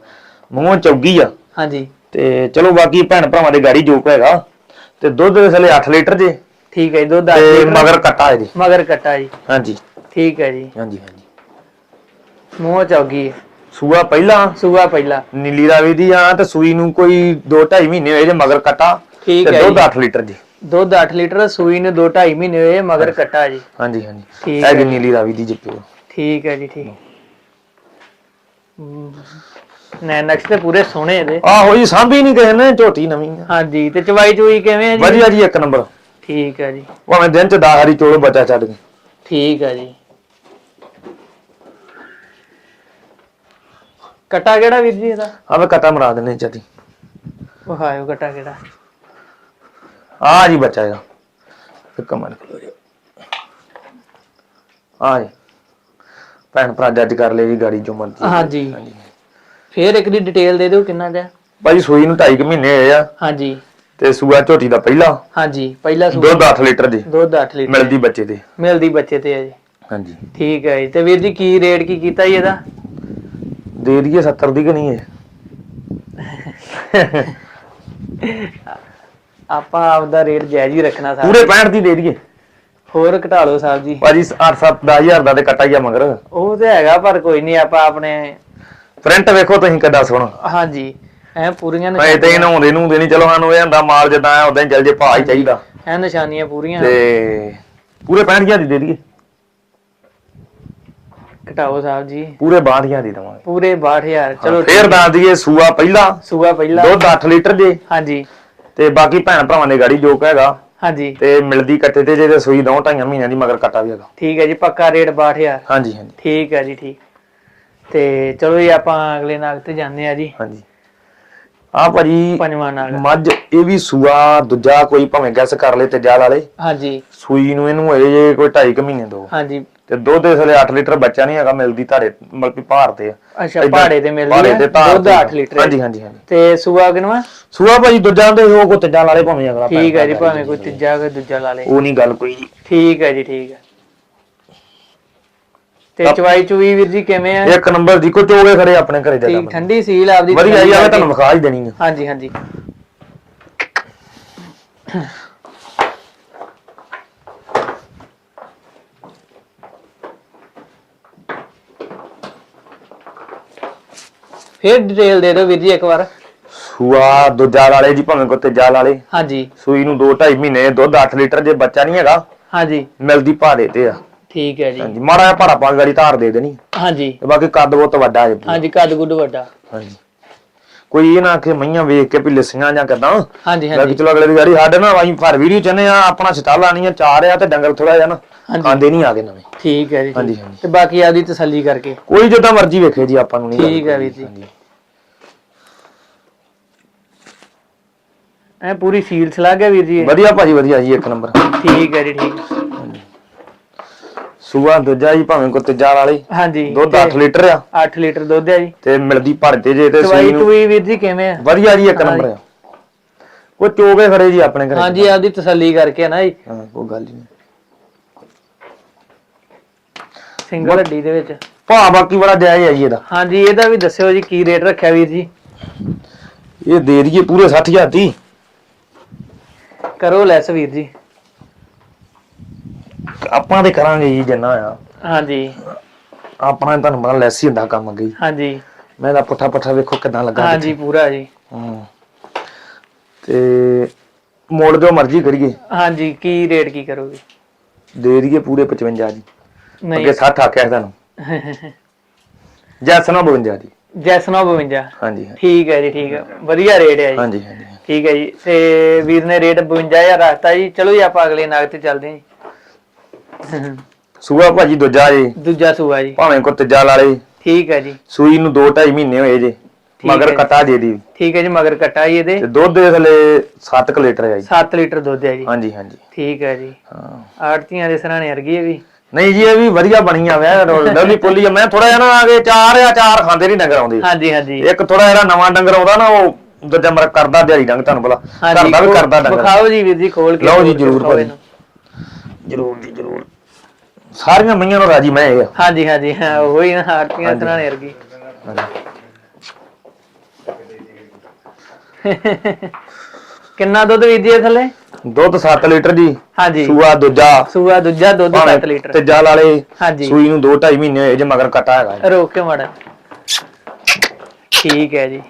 [SPEAKER 2] ਮੂੰਹ ਚੌਗੀ ਆ।
[SPEAKER 1] ਹਾਂਜੀ।
[SPEAKER 2] ਤੇ ਚਲੋ ਬਾਕੀ ਭੈਣ ਭਰਾਵਾਂ ਦੇ ਗਾੜੀ ਜੋਕ ਹੈਗਾ। ਤੇ ਦੁੱਧ ਦੇ ਥੱਲੇ 8 ਲੀਟਰ ਜੇ।
[SPEAKER 1] ਠੀਕ ਹੈ ਜੀ ਦੁੱਧ ਆ
[SPEAKER 2] ਤੇ ਮਗਰ ਕੱਟਾ ਹੈ ਜੀ
[SPEAKER 1] ਮਗਰ ਕੱਟਾ ਜੀ।
[SPEAKER 2] ਹਾਂਜੀ।
[SPEAKER 1] ਠੀਕ ਹੈ ਜੀ।
[SPEAKER 2] ਹਾਂਜੀ ਹਾਂਜੀ।
[SPEAKER 1] ਮੂੰਹ ਚੌਗੀ ਹੈ।
[SPEAKER 2] ਸੂਆ ਪਹਿਲਾਂ?
[SPEAKER 1] ਸੂਆ ਪਹਿਲਾ।
[SPEAKER 2] ਨੀਲੀ ਰਾਵੀ ਦੀ ਆ ਤੇ ਸੂਈ ਨੂੰ ਕੋਈ 2.5 ਮਹੀਨੇ ਹੋਏ ਜੇ ਮਗਰ ਕੱਟਾ।
[SPEAKER 1] ਠੀਕ
[SPEAKER 2] ਤੇ
[SPEAKER 1] ਹੈ
[SPEAKER 2] ਦੁੱਧ
[SPEAKER 1] ਜੀ।
[SPEAKER 2] 8 ਲੀਟਰ ਜੀ।
[SPEAKER 1] ਦੁੱਧ 8 ਲੀਟਰ ਸੂਈ ਨੂੰ 2 2.5 ਮਹੀਨੇ ਹੋਏ ਮਗਰ ਕੱਟਾ ਜੀ।
[SPEAKER 2] ਹਾਂਜੀ ਹਾਂਜੀ।
[SPEAKER 1] ਠੀਕ
[SPEAKER 2] ਇਹ
[SPEAKER 1] ਹੈ
[SPEAKER 2] ਜੀ
[SPEAKER 1] ਜੀ।
[SPEAKER 2] ਨੀਲੀ ਰਾਵੀ ਦੀ ਜਿੱਪੋ
[SPEAKER 1] ਠੀਕ ਹੈ ਜੀ ਠੀਕ। ਨੈ ਨਕਸ਼ ਤੇ ਪੂਰੇ ਸੋਹਣੇ ਇਹਦੇ।
[SPEAKER 2] ਆਹੋ ਜੀ ਸਾਂਭੀ ਨਹੀਂ ਗਏ ਨੇ ਝੋਟੀ ਨਵੀਂ ਆ।
[SPEAKER 1] ਹਾਂਜੀ ਤੇ ਚਵਾਈ ਚੂਈ ਕਿਵੇਂ ਹੈ ਜੀ?
[SPEAKER 2] ਵਧੀਆ ਜੀ ਇੱਕ ਨੰਬਰ।
[SPEAKER 1] ਠੀਕ ਹੈ ਜੀ।
[SPEAKER 2] ਭਾਵੇਂ ਦਿਨ ਚ 10 ਹਰੀ ਚੋਲੋ ਬੱਚਾ ਛੱਡ ਕੇ
[SPEAKER 1] ਠੀਕ ਹੈ ਜੀ। ਕਟਾ ਕਿਹੜਾ ਵੀਰ ਜੀ ਇਹਦਾ?
[SPEAKER 2] ਆਵੇ ਕਟਾ ਮਰਾ ਦਿੰਨੇ ਚਾਤੀ
[SPEAKER 1] ਵਿਖਾਇਓ ਕਟਾ ਕਿਹੜਾ।
[SPEAKER 2] ਆ ਜੀ ਬੱਚਾ ਇਹਦਾ। ਕਮਰ ਖਲੋ ਜਾ ਆ ਜੀ। ਭੈਣ ਭਰਾ ਜੱਜ ਕਰ ਲੈ ਜੀ ਗਾੜੀ ਜੋ ਮਰਜ਼ੀ
[SPEAKER 1] ਹਾਂਜੀ। ਫੇਰ ਇੱਕ ਦੀ ਡਿਟੇਲ ਦੇ ਦਿਓ ਕਿੰਨਾ ਦਾ
[SPEAKER 2] ਭਾਜੀ ਸੂਈ ਨੂੰ 2.5 ਮਹੀਨੇ ਹੋਏ ਆ।
[SPEAKER 1] ਹਾਂਜੀ।
[SPEAKER 2] ਤੇ ਸੂਆ ਝੋਟੀ ਦਾ ਪਹਿਲਾ।
[SPEAKER 1] ਹਾਂਜੀ ਪਹਿਲਾ ਸੂਆ।
[SPEAKER 2] ਦੁੱਧ 8 ਲੀਟਰ ਦੀ।
[SPEAKER 1] ਦੁੱਧ 8 ਲੀਟਰ
[SPEAKER 2] ਮਿਲਦੀ ਬੱਚੇ ਦੇ
[SPEAKER 1] ਮਿਲਦੀ ਬੱਚੇ ਤੇ ਹੈ ਜੀ।
[SPEAKER 2] ਹਾਂਜੀ।
[SPEAKER 1] ਠੀਕ ਹੈ ਜੀ। ਤੇ ਵੀਰ ਜੀ ਕੀ ਰੇਟ ਕੀ ਕੀਤਾ ਜੀ ਇਹਦਾ?
[SPEAKER 2] ਦੇ ਦਈਏ 70 ਦੀ ਕਿ ਨਹੀਂ ਹੈ
[SPEAKER 1] ਆਪਾਂ ਆਪਦਾ ਰੇਟ ਜਾਇਜ਼ ਹੀ ਰੱਖਣਾ ਸਾਰਾ।
[SPEAKER 2] ਪੂਰੇ 65 ਦੀ ਦੇ ਦਈਏ।
[SPEAKER 1] ਹੋਰ ਘਟਾ ਲਓ ਸਾਹਿਬ ਜੀ।
[SPEAKER 2] ਭਾਜੀ 8 7 10000 ਦਾ ਤੇ ਕੱਟਾ ਹੀ ਆ ਮਗਰ।
[SPEAKER 1] ਉਹ ਤੇ ਹੈਗਾ ਪਰ ਕੋਈ ਨਹੀਂ ਆਪਾਂ ਆਪਣੇ
[SPEAKER 2] ਪ੍ਰਿੰਟ ਵੇਖੋ ਤੁਸੀਂ ਕਿੱਡਾ ਸੋਹਣਾ।
[SPEAKER 1] ਹਾਂਜੀ ਐ ਪੂਰੀਆਂ
[SPEAKER 2] ਐ ਤੇ
[SPEAKER 1] ਨਿਸ਼ਾਨੀਆਂ
[SPEAKER 2] ਨਹਾਉਂਦੇ ਨੂੰ ਦੇ ਨਹੀਂ ਚਲੋ ਸਾਨੂੰ ਇਹ ਹੁੰਦਾ ਮਾਲ ਜਿੱਦਾਂ ਆ ਉਦਾਂ ਹੀ ਚੱਲ ਜੇ ਭਾਅ ਹੀ ਚਾਹੀਦਾ।
[SPEAKER 1] ਐ ਨਿਸ਼ਾਨੀਆਂ ਪੂਰੀਆਂ।
[SPEAKER 2] ਤੇ ਪੂਰੇ 65000 ਦੀ ਦੇ ਦਈਏ।
[SPEAKER 1] ਘਟਾਓ ਸਾਹਿਬ ਜੀ।
[SPEAKER 2] ਪੂਰੇ 62000 ਦੀ ਦਵਾਂਗੇ।
[SPEAKER 1] ਪੂਰੇ 62000 ਚਲੋ
[SPEAKER 2] ਫੇਰ ਦੱਸ ਦਈਏ ਸੂਆ ਪਹਿਲਾ।
[SPEAKER 1] ਸੂਆ ਪਹਿਲਾ।
[SPEAKER 2] ਦੁੱਧ 8 ਲੀਟਰ ਜੇ।
[SPEAKER 1] ਹਾਂਜੀ।
[SPEAKER 2] ਤੇ ਬਾਕੀ ਭੈਣ ਭਰਾਵਾਂ ਦੇ ਗਾੜੀ ਜੋਕ ਹੈਗਾ।
[SPEAKER 1] ਹਾਂਜੀ।
[SPEAKER 2] ਤੇ ਮਿਲਦੀ ਕੱਟੇ ਤੇ ਜੇ ਤੇ ਸੂਈ ਦੋ ਢਾਈਆਂ ਮਹੀਨਿਆਂ ਦੀ ਮਗਰ ਕੱਟਾ ਵੀ ਹੈਗਾ।
[SPEAKER 1] ਠੀਕ ਹੈ ਜੀ ਪੱਕਾ ਰੇਟ 62000
[SPEAKER 2] ਹਾਂਜੀ ਹਾਂਜੀ।
[SPEAKER 1] ਠੀਕ ਹੈ ਜੀ ਠੀਕ। ਤੇ ਚਲੋ ਜੀ ਆਪਾਂ ਅਗਲੇ ਨਾਗ ਤੇ ਜਾਂਦੇ ਆ ਜੀ।
[SPEAKER 2] ਹਾਂਜੀ। ਆ ਭਾਜੀ
[SPEAKER 1] ਪੰਜਵਾਂ ਨਾਗ।
[SPEAKER 2] ਮੱਝ ਇਹ ਵੀ ਸੂਆ ਦੂਜਾ ਕੋਈ ਭਾਵੇਂ ਗੈਸ ਕਰ ਲੇ ਤੇ ਜਾਲ ਵਾਲੇ।
[SPEAKER 1] ਹਾਂਜੀ।
[SPEAKER 2] ਸੂਈ ਨੂੰ ਇਹਨੂੰ ਹੋਏ ਜੇ ਕੋਈ 2.5 ਮਹੀਨੇ ਦੋ।
[SPEAKER 1] ਹਾਂਜੀ।
[SPEAKER 2] ਤੇ ਦੁੱਧ ਇਸ ਵੇਲੇ 8 ਲੀਟਰ ਬੱਚਾ ਨਹੀਂ ਹੈਗਾ ਮਿਲਦੀ ਧਾਰੇ ਮਤਲਬ ਕਿ ਭਾਰ ਤੇ ਆ।
[SPEAKER 1] ਅੱਛਾ
[SPEAKER 2] ਏਦਾਂ
[SPEAKER 1] ਪਹਾੜੇ ਤੇ ਮਿਲਦੀ ਹੈ
[SPEAKER 2] ਤੇ ਧਾਰ
[SPEAKER 1] ਦੁੱਧ
[SPEAKER 2] ਤੇ
[SPEAKER 1] 8 ਲੀਟਰ
[SPEAKER 2] ਹਾਂਜੀ ਹਾਂਜੀ ਹਾਂਜੀ।
[SPEAKER 1] ਤੇ ਸੂਆ ਕਿਨਵਾ
[SPEAKER 2] ਸੂਆ ਭਾਜੀ ਦੂਜਾ ਦੇ ਉਹ ਕੋ ਤੀਜਾ ਲਾਲੇ ਭਾਵੇਂ ਅਗਲਾ
[SPEAKER 1] ਠੀਕ ਹੈ ਜੀ ਭਾਵੇਂ ਕੋਈ ਤੀਜਾ ਕੋਈ ਦੂਜਾ ਲਾ ਲੇ।
[SPEAKER 2] ਉਹ ਨਹੀਂ ਗੱਲ ਕੋਈ ਜੀ।
[SPEAKER 1] ਠੀਕ ਹੈ ਜੀ ਠੀਕ ਹੈ। ਤੇ ਚਵਾਈ ਚੁਈ ਵੀਰ ਜੀ ਕਿਵੇਂ ਆ?
[SPEAKER 2] ਇੱਕ ਨੰਬਰ ਦੀ ਕੋ ਚੋਗੇ ਖੜੇ ਆਪਣੇ ਘਰੇ
[SPEAKER 1] ਠੀਕ
[SPEAKER 2] ਕੰਮ
[SPEAKER 1] ਠੰਡੀ ਸੀਲ ਆਪਦੀ
[SPEAKER 2] ਵਧੀਆ ਜੀ ਆਵੇ। ਤੁਹਾਨੂੰ ਵਿਖਾ ਹੀ ਦੇਣੀ ਆ।
[SPEAKER 1] ਹਾਂਜੀ ਹਾਂਜੀ। ਫਿਰ ਡਿਟੇਲ ਦੇ ਦਿਓ ਵੀਰ ਜੀ ਇੱਕ ਵਾਰ।
[SPEAKER 2] ਸੂਆ ਦੂਜਾ ਲਾਲੇ ਜੀ ਭਾਵੇਂ ਕੋ ਤੀਜਾ ਲਾਲੇ
[SPEAKER 1] ਹਾਂਜੀ।
[SPEAKER 2] ਸੂਈ ਨੂੰ 2 2.5 ਮਹੀਨੇ ਦੁੱਧ 8 ਲੀਟਰ ਜੇ ਬੱਚਾ ਨਹੀਂ ਹੈਗਾ
[SPEAKER 1] ਹਾਂਜੀ।
[SPEAKER 2] ਮਿਲਦੀ ਭਾਰੇ ਤੇ ਆ।
[SPEAKER 1] ਠੀਕ ਹੈ ਜੀ।
[SPEAKER 2] ਹਾਂਜੀ ਮਾੜਾ ਜਿਹਾ ਭਾਰਾ ਪਾ ਗਾੜੀ ਧਾਰ ਦੇ ਦੇਣੀ।
[SPEAKER 1] ਹਾਂਜੀ।
[SPEAKER 2] ਤੇ ਬਾਕੀ ਕੱਦ ਬਹੁਤ ਵੱਡਾ ਹੈ
[SPEAKER 1] ਹਾਂਜੀ ਕੱਦ ਗੁੱਡ ਵੱਡਾ।
[SPEAKER 2] ਹਾਂਜੀ। ਕੋਈ ਇਹ ਨਾ ਕਿ ਮਈਆਂ ਵੇਖ ਕੇ ਵੀ ਲਿਸੀਆਂ ਜਾਂ ਕਿਦਾਂ।
[SPEAKER 1] ਹਾਂਜੀ
[SPEAKER 2] ਬਾਕੀ
[SPEAKER 1] ਹਾਂਜੀ
[SPEAKER 2] ਚਲੋ ਅਗਲੇ ਦੀ ਗਾੜੀ ਸਾਡੇ ਨਾਲ ਅਸੀਂ ਫਰ ਵੀਡੀਓ ਚਾਹੁੰਦੇ ਆ ਆਪਣਾ ਸਟਾਲਾ ਨਹੀਂ ਆ ਚਾਰ ਆ ਤੇ ਡੰਗਰ ਥੋੜਾ ਜਿਹਾ ਨਾ। ਖਾਂਦੇ ਨਹੀਂ ਆਗੇ ਨਵੇਂ।
[SPEAKER 1] ਠੀਕ ਹੈ ਜੀ।
[SPEAKER 2] ਹਾਂਜੀ, ਹਾਂਜੀ।
[SPEAKER 1] ਤੇ ਬਾਕੀ ਆਪਦੀ ਤਸੱਲੀ ਕਰਕੇ।
[SPEAKER 2] ਕੋਈ ਜਿੱਦਾਂ ਮਰਜ਼ੀ ਵੇਖੇ ਜੀ ਆਪਾਂ ਨੂੰ ਨਹੀਂ
[SPEAKER 1] ਠੀਕ ਹੈ ਵੀਰ ਜੀ। ਐ ਪੂਰੀ ਸੀਲ ਸਲਾਹ ਗਿਆ ਵੀਰ ਜੀ ਇਹ?
[SPEAKER 2] ਵਧੀਆ ਭਾਜੀ ਵਧੀਆ ਜੀ ਇੱਕ ਨੰਬਰ।
[SPEAKER 1] ਠੀਕ ਹੈ ਜੀ ਠੀਕ।
[SPEAKER 2] ਸੂਆ ਦੂਜਾ ਜੀ ਭਾਵੇਂ ਕੋ ਤੀਜਾ ਵਾਲੇ।
[SPEAKER 1] ਹਾਂਜੀ
[SPEAKER 2] ਦੁੱਧ 8 ਲੀਟਰ ਆ।
[SPEAKER 1] 8 ਲੀਟਰ ਦੁੱਧ ਹੈ ਜੀ।
[SPEAKER 2] ਤੇ ਮਿਲਦੀ ਭਰ ਤੇ ਜੇ ਤੇ ਸੂਈ ਨੂੰ
[SPEAKER 1] ਟੂਈ ਵੀਰ ਜੀ ਕਿਵੇਂ ਆ?
[SPEAKER 2] ਵਧੀਆ ਜੀ ਇੱਕ ਨੰਬਰ ਆ। ਕੋਈ ਚੋਗੇ ਖੜੇ ਜੀ ਆਪਣੇ ਘਰੇ।
[SPEAKER 1] ਹਾਂਜੀ ਆਪਦੀ ਤਸੱਲੀ ਕਰਕੇ ਨਾ ਜੀ।
[SPEAKER 2] ਹਾਂ ਕੋਈ ਗੱਲ ਨਹੀਂ।
[SPEAKER 1] ਸਿੰਗਲ ਹੱਡੀ ਦੇ ਵਿੱਚ।
[SPEAKER 2] ਭਾ ਬਾਕੀ ਬੜਾ ਜਾਇਜ਼ ਹੈ ਜੀ ਇਹਦਾ।
[SPEAKER 1] ਹਾਂਜੀ ਇਹਦਾ ਵੀ ਦੱਸਿਓ ਜੀ ਕੀ ਰੇਟ ਰੱਖਿਆ ਵੀਰ ਜੀ।
[SPEAKER 2] ਇਹ ਦੇ ਦਈਏ ਪੂਰੇ 60000 ਦੀ।
[SPEAKER 1] ਕਰੋ ਲੈਸ ਵੀਰ ਜੀ।
[SPEAKER 2] ਆਪਾਂ ਤੇ ਕਰਾਂਗੇ ਜੀ ਜਿੰਨਾ ਆ।
[SPEAKER 1] ਹਾਂਜੀ।
[SPEAKER 2] ਆਪਣਾ ਤੁਹਾਨੂੰ ਪਤਾ ਲੈਸ ਹੀ ਹੁੰਦਾ ਕੰਮ ਅੱਗੇ।
[SPEAKER 1] ਹਾਂਜੀ।
[SPEAKER 2] ਮੈਂ ਤਾਂ ਪੁੱਠਾ ਪੱਠਾ ਵੇਖੋ ਕਿਦਾਂ ਲੱਗਾ
[SPEAKER 1] ਹਾਂਜੀ ਪੂਰਾ ਜੀ।
[SPEAKER 2] ਹੂੰ। ਤੇ ਮੋੜ ਦਿਓ ਮਰਜ਼ੀ ਕਰੀਏ।
[SPEAKER 1] ਹਾਂਜੀ ਕੀ ਰੇਟ ਕੀ ਕਰੋਗੇ?
[SPEAKER 2] ਦੇ ਦਈਏ ਪੂਰੇ 55 ਜੀ।
[SPEAKER 1] ਨਹੀਂ।
[SPEAKER 2] ਅੱਗੇ 60 ਆਖਿਆ ਸੀ ਤੁਹਾਨੂੰ। ਜੈਸਨਾ 52 ਜੀ।
[SPEAKER 1] ਜੈਸਨੋ 52
[SPEAKER 2] ਹਾਂਜੀ ਹਾਂਜੀ।
[SPEAKER 1] ਠੀਕ ਹੈ ਜੀ ਠੀਕ ਹੈ। ਵਧੀਆ ਰੇਟ ਹੈ ਜੀ।
[SPEAKER 2] ਹਾਂਜੀ ਹਾਂਜੀ।
[SPEAKER 1] ਠੀਕ ਹੈ ਜੀ। ਤੇ ਵੀਰ ਨੇ ਰੇਟ 52000 ਰੱਖਤਾ ਜੀ। ਚਲੋ ਜੀ ਆਪਾਂ ਅਗਲੇ ਨਾਗ ਤੇ ਚੱਲਦੇ ਹਾਂ ਜੀ।
[SPEAKER 2] ਸੂਆ ਭਾਜੀ ਦੂਜਾ ਜੀ।
[SPEAKER 1] ਦੂਜਾ ਸੂਆ ਜੀ।
[SPEAKER 2] ਭਾਵੇਂ ਕੋ ਤੀਜਾ ਲਾਲੇ
[SPEAKER 1] ਠੀਕ ਹੈ ਜੀ।
[SPEAKER 2] ਸੂਈ ਨੂੰ 2 2.5 ਮਹੀਨੇ ਹੋਏ ਜੇ।
[SPEAKER 1] ਹੈ
[SPEAKER 2] ਮਗਰ
[SPEAKER 1] ਜੀ।
[SPEAKER 2] ਕਟਾ ਦੇ ਦੀ।
[SPEAKER 1] ਠੀਕ ਹੈ ਜੀ ਮਗਰ ਕਟਾ ਜੀ ਇਹਦੇ।
[SPEAKER 2] ਤੇ ਦੁੱਧ ਦੇ ਥਲੇ 7 ਲੀਟਰ ਹੈ ਜੀ।
[SPEAKER 1] 7 ਲੀਟਰ ਦੁੱਧ ਹੈ ਜੀ।
[SPEAKER 2] ਹਾਂਜੀ ਹਾਂਜੀ।
[SPEAKER 1] ਠੀਕ ਹੈ ਜੀ।
[SPEAKER 2] ਹਾਂ।
[SPEAKER 1] ਆੜਤੀਆਂ ਦੇ ਸਰਾਣੇ ਵਰਗੀ ਹੈ ਵੀ।
[SPEAKER 2] ਨਹੀਂ ਜੀ ਇਹ ਵੀ ਵਧੀਆ ਬਣੀਆਂ ਵੇ ਡਬਲੀ ਪੁੱਲੀ ਆ ਮੈਂ ਥੋੜਾ ਜਿਹਾ ਨਾ ਆਗੇ ਚਾਰ ਆ ਚਾਰ ਖਾਂਦੇ ਨਹੀਂ ਡੰਗਰ ਆਉਂਦੇ।
[SPEAKER 1] ਹਾਂਜੀ ਹਾਂਜੀ।
[SPEAKER 2] ਇੱਕ ਥੋੜਾ ਜਿਹੜਾ ਨਵਾਂ ਡੰਗਰ ਆਉਂਦਾ ਨਾ ਉਹ ਦੂਜਾ ਮਰ ਕਰਦਾ ਦਿਹਾੜੀ ਡੰਗ ਤੁਹਾਨੂੰ
[SPEAKER 1] ਹਾਂਜੀ
[SPEAKER 2] ਕਰਦਾ ਵੀ ਕਰਦਾ ਡੰਗਰ।
[SPEAKER 1] ਵਿਖਾਓ ਜੀ ਵੀਰ ਜੀ ਖੋਲ ਕੇ
[SPEAKER 2] ਲਓ ਜੀ, ਜ਼ਰੂਰ ਭਾਜੀ। ਜਰੂਰ ਜੀ ਜਰੂਰ। ਸਾਰੀਆਂ ਮਈਆਂ ਨੂੰ ਰਾਜੀ ਮੈਂ ਆ
[SPEAKER 1] ਹਾਂਜੀ ਹਾਂਜੀ ਹਾਂ ਉਹੀ ਨਾ ਆੜਤੀਆਂ ਸਰਾਣੇ ਵਰਗੀ। ਕਿੰਨਾ ਦੁੱਧ ਵੀਰ ਜੀ ਥੱਲੇ?
[SPEAKER 2] ਦੁੱਧ 7 ਲੀਟਰ ਜੀ
[SPEAKER 1] ਹਾਂਜੀ।
[SPEAKER 2] ਸੂਆ ਦੂਜਾ
[SPEAKER 1] ਸੂਆ ਦੂਜਾ ਦੁੱਧ 7 ਲੀਟਰ।
[SPEAKER 2] ਤੀਜਾ ਲਾਲੇ
[SPEAKER 1] ਹਾਂਜੀ।
[SPEAKER 2] ਸੂਈ ਨੂੰ 2 2.5 ਮਹੀਨੇ ਹੋਏ ਜੇ ਮਗਰ ਕਟਾ ਹੈਗਾ।
[SPEAKER 1] ਰੋਕ ਕੇ ਮਾੜਾ। ਠੀਕ ਹੈ ਜੀ।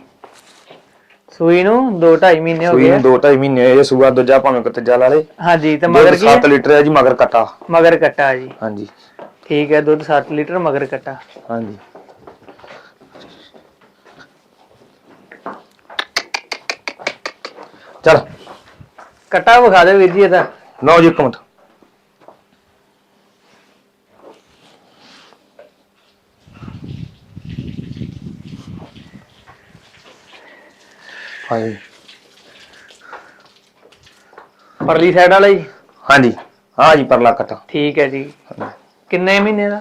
[SPEAKER 1] ਸੂਈ ਨੂੰ 2.5 ਮਹੀਨੇ ਹੋ
[SPEAKER 2] ਸੂਈ
[SPEAKER 1] ਗਏ।
[SPEAKER 2] ਨੂੰ 2 2.5 ਮਹੀਨੇ ਹੋਏ ਜੇ ਸੂਆ ਦੂਜਾ ਭਾਵੇਂ ਕੋ ਤੀਜਾ ਲਾਲੇ
[SPEAKER 1] ਹਾਂਜੀ ਤੇ ਮਗਰ ਕੀ
[SPEAKER 2] 7 ਲੀਟਰ ਹੈ ਜੀ ਮਗਰ ਕਟਾ?
[SPEAKER 1] ਮਗਰ ਕੱਟਾ ਜੀ।
[SPEAKER 2] ਹਾਂਜੀ।
[SPEAKER 1] ਠੀਕ ਹੈ ਦੁੱਧ 7 ਲੀਟਰ ਮਗਰ ਕੱਟਾ।
[SPEAKER 2] ਹਾਂਜੀ। ਚਲ।
[SPEAKER 1] ਕੱਟਾ ਵਿਖਾ ਦੇ ਵੀਰ ਜੀ ਇਹਦਾ।
[SPEAKER 2] ਲਓ ਜੀ ਇੱਕ ਮਿੰਟ। ਹਾਂਜੀ।
[SPEAKER 1] ਪਰਲੀ ਸਾਈਡ ਵਾਲਾ ਜੀ?
[SPEAKER 2] ਹਾਂਜੀ। ਹਾਂ ਜੀ ਪਰਲਾ ਕਟਾ।
[SPEAKER 1] ਠੀਕ ਹੈ ਜੀ। ਕਿੰਨੇ ਮਹੀਨੇ ਦਾ?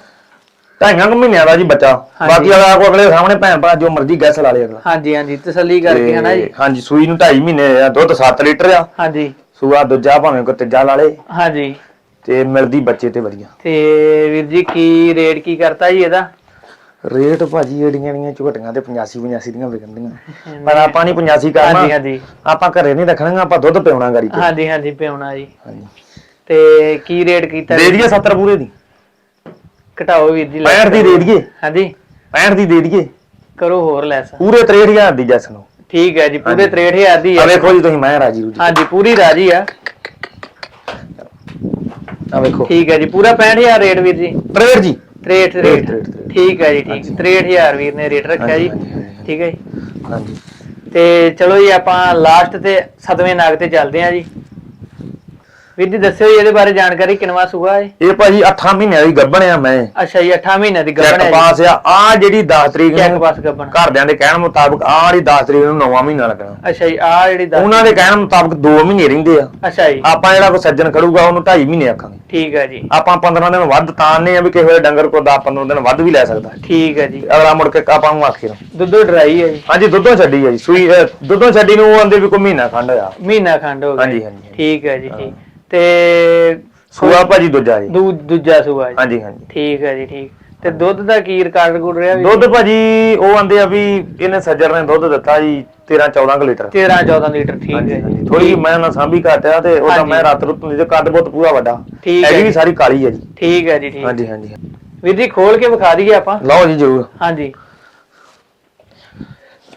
[SPEAKER 2] ਢਾਈਆਂ ਕੁ ਮਹੀਨਿਆਂ ਦਾ ਜੀ ਬੱਚਾ।
[SPEAKER 1] ਹਾਂਜੀ।
[SPEAKER 2] ਬਾਕੀ ਅਗਲਾ ਕੋ ਅਗਲੇ ਸਾਹਮਣੇ ਭੈਣ ਭਰਾ ਜੋ ਮਰਜ਼ੀ ਗੈਸ ਲਾ ਲੇ ਅਗਲਾ।
[SPEAKER 1] ਹਾਂਜੀ ਹਾਂਜੀ ਤਸੱਲੀ ਕਰਕੇ ਹਨਾ ਜੀ।
[SPEAKER 2] ਤੇ ਹਾਂਜੀ ਸੂਈ ਨੂੰ 2.5 ਮਹੀਨੇ ਆ ਦੁੱਧ 7 ਲੀਟਰ ਆ।
[SPEAKER 1] ਹਾਂਜੀ।
[SPEAKER 2] ਸੂਆ ਦੂਜਾ ਭਾਵੇਂ ਕੋ ਤੀਜਾ ਲਾ ਲੇ।
[SPEAKER 1] ਹਾਂਜੀ।
[SPEAKER 2] ਤੇ ਮਿਲਦੀ ਬੱਚੇ ਤੇ ਵਧੀਆ।
[SPEAKER 1] ਤੇ ਵੀਰ ਜੀ ਕੀ ਰੇਟ ਕੀ ਕਰਤਾ ਜੀ ਇਹਦਾ?
[SPEAKER 2] ਰੇਟ ਭਾਜੀ ਜਿਹੜੀਆਂ ਦੀਆਂ ਝੋਟੀਆਂ ਤੇ 85 85 ਦੀਆਂ ਵਿਕਣਦੀਆਂ ਪਰ ਆਪਾਂ ਨਹੀਂ 85
[SPEAKER 1] ਹਾਂਜੀ
[SPEAKER 2] ਕਰਨਾ।
[SPEAKER 1] ਹਾਂਜੀ
[SPEAKER 2] ਆਪਾਂ ਘਰੇ ਨਹੀਂ ਰੱਖਣੀਆਂ ਆਪਾਂ ਦੁੱਧ ਪਿਉਣਾ ਗਾੜੀ ਤੇ।
[SPEAKER 1] ਹਾਂਜੀ ਹਾਂਜੀ ਪਿਉਣਾ ਜੀ।
[SPEAKER 2] ਹਾਂਜੀ।
[SPEAKER 1] ਤੇ ਕੀ ਰੇਟ ਕੀਤਾ
[SPEAKER 2] ਦੇ ਦਈਏ 70 ਪੂਰੇ ਦੀ।
[SPEAKER 1] ਘਟਾਓ ਵੀਰ ਜੀ
[SPEAKER 2] 65 ਦੀ ਦੇ ਦਈਏ।
[SPEAKER 1] ਹਾਂਜੀ।
[SPEAKER 2] 65 ਦੀ ਦੇ ਦਈਏ।
[SPEAKER 1] ਕਰੋ ਹੋਰ ਲੈਸ।
[SPEAKER 2] ਪੂਰੇ 63000 ਦੀ ਜੈਸ ਨੂੰ।
[SPEAKER 1] ਠੀਕ ਹੈ ਜੀ ਪੂਰੇ 63000 ਦੀ
[SPEAKER 2] ਆ
[SPEAKER 1] ਹੈ।
[SPEAKER 2] ਵੇਖੋ ਜੀ ਤੁਸੀਂ ਮੈਂ ਰਾਜੀ ਰੂਜੀ
[SPEAKER 1] ਹਾਂਜੀ ਪੂਰੀ ਰਾਜੀ ਆ।
[SPEAKER 2] ਆ ਵੇਖੋ।
[SPEAKER 1] ਠੀਕ ਹੈ ਜੀ ਪੂਰਾ 65000 ਰੇਟ ਵੀਰ ਜੀ।
[SPEAKER 2] 63 ਜੀ।
[SPEAKER 1] 63 ਰੇਟ। ਠੀਕ ਹੈ ਜੀ ਠੀਕ। 63000 ਵੀਰ ਨੇ ਰੇਟ ਰੱਖਿਆ ਜੀ। ਠੀਕ ਹੈ ਜੀ।
[SPEAKER 2] ਹਾਂਜੀ।
[SPEAKER 1] ਤੇ ਚਲੋ ਜੀ ਆਪਾਂ ਲਾਸਟ ਤੇ ਸਤਵੇਂ ਨਾਗ ਤੇ ਚੱਲਦੇ ਆਂ ਜੀ। ਵੀਰ ਜੀ ਦੱਸਿਓ ਜੀ ਇਹਦੇ ਬਾਰੇ ਜਾਣਕਾਰੀ ਕਿੰਨਵਾ ਸੂਆ ਹੈ
[SPEAKER 2] ਇਹ ਭਾਜੀ 8 ਮਹੀਨਿਆਂ ਦੀ ਗੱਭਣ ਆ ਮੈਂ।
[SPEAKER 1] ਅੱਛਾ ਜੀ 8 ਮਹੀਨੇ ਦੀ ਗੱਭਣ
[SPEAKER 2] ਚੈੱਕ
[SPEAKER 1] ਹੈ ਜੀ।
[SPEAKER 2] ਪਾਸ ਆ ਆ ਜਿਹੜੀ 10 ਤਰੀਕ
[SPEAKER 1] ਚੈੱਕ
[SPEAKER 2] ਨੂੰ
[SPEAKER 1] ਪਾਸ ਗੱਭਣ।
[SPEAKER 2] ਘਰਦਿਆਂ ਦੇ ਕਹਿਣ ਮੁਤਾਬਕ ਆ ਜਿਹੜੀ 10 ਤਰੀਕ ਨੂੰ ਨੌਵਾਂ ਮਹੀਨਾ ਲੱਗਣਾ।
[SPEAKER 1] ਅੱਛਾ ਜੀ ਆ ਜਿਹੜੀ
[SPEAKER 2] ਉਹਨਾਂ ਦੇ ਕਹਿਣ ਮੁਤਾਬਕ 2 ਮਹੀਨੇ ਰਹਿੰਦੇ ਆ।
[SPEAKER 1] ਅੱਛਾ ਜੀ।
[SPEAKER 2] ਆਪਾਂ ਜਿਹੜਾ ਕੋਈ ਸੱਜਣ ਖੜੂਗਾ ਉਹਨੂੰ 2.5 ਮਹੀਨੇ ਆਖਾਂਗੇ।
[SPEAKER 1] ਠੀਕ ਹੈ ਜੀ।
[SPEAKER 2] ਆਪਾਂ 15 ਦਿਨ ਵੱਧ ਤਾਨਨੇ ਆ ਵੀ ਕਿਸੇ ਵੇਲੇ ਡੰਗਰ ਕੋ 10 15 ਦਿਨ ਵੱਧ ਵੀ ਲੈ ਸਕਦਾ।
[SPEAKER 1] ਠੀਕ ਹੈ ਜੀ।
[SPEAKER 2] ਅਗਲਾ ਮੁੜ ਕੇ ਆਪਾਂ ਨੂੰ ਆਖੇ। ਨੂੰ
[SPEAKER 1] ਦੁੱਧੋ ਡਰਾਈ ਹੈ ਜੀ।
[SPEAKER 2] ਹਾਂਜੀ ਦੁੱਧੋਂ ਛੱਡੀ ਆ ਜੀ ਸੂਈ ਦੁੱਧੋਂ ਛੱਡੀ ਨੂੰ ਆਂਦੇ ਵੀ ਕੋਈ ਮਹੀਨਾ ਖੰਡ ਹੋਇਆ
[SPEAKER 1] ਮਹੀਨਾ ਖੰਡ ਹੋ ਗਿਆ।
[SPEAKER 2] ਹਾਂਜੀ, ਹਾਂਜੀ।
[SPEAKER 1] ਠੀਕ ਹੈ ਜੀ ਠੀਕ। ਤੇ
[SPEAKER 2] ਸੂਆ ਭਾਜੀ ਦੂਜਾ ਜੀ।
[SPEAKER 1] ਦੂ ਦੂਜਾ ਸੂਆ ਜੀ।
[SPEAKER 2] ਹਾਂਜੀ ਹਾਂਜੀ।
[SPEAKER 1] ਠੀਕ ਹੈ ਜੀ ਠੀਕ। ਤੇ ਦੁੱਧ ਦਾ ਕੀ ਰਿਕਾਰਡ ਗੁੜ ਰਿਹਾ ਵੀ?
[SPEAKER 2] ਦੁੱਧ ਭਾਜੀ ਉਹ ਆਂਦੇ ਆ ਵੀ ਇਹਨੇ ਸੱਜਰ ਨੇ ਦੁੱਧ ਦਿੱਤਾ ਜੀ 13 14 ਕੁ ਲੀਟਰ।
[SPEAKER 1] 13 14 ਲੀਟਰ ਠੀਕ ਹੈ ਜੀ।
[SPEAKER 2] ਥੋੜੀ ਮੈਂ ਨਾ ਸਾਂਭੀ ਘੱਟ ਆ ਤੇ ਉਹ ਤਾਂ
[SPEAKER 1] ਹਾਂਜੀ।
[SPEAKER 2] ਮੈਂ ਰਾਤ ਰੁੱਤ ਨੂੰ ਜੇ ਕੱਦ ਬਹੁਤ ਪੂਰਾ ਵੱਡਾ।
[SPEAKER 1] ਠੀਕ ਹੈ
[SPEAKER 2] ਹੈਗੀ ਵੀ
[SPEAKER 1] ਜੀ।
[SPEAKER 2] ਸਾਰੀ ਕਾਲੀ ਹੈ ਜੀ।
[SPEAKER 1] ਠੀਕ ਹੈ ਜੀ ਠੀਕ।
[SPEAKER 2] ਹਾਂਜੀ ਹਾਂਜੀ।
[SPEAKER 1] ਵੀਰ ਜੀ ਖੋਲ ਕੇ ਵਿਖਾ ਦਈਏ ਆਪਾਂ?
[SPEAKER 2] ਲਓ ਜੀ ਜਰੂਰ।
[SPEAKER 1] ਹਾਂਜੀ।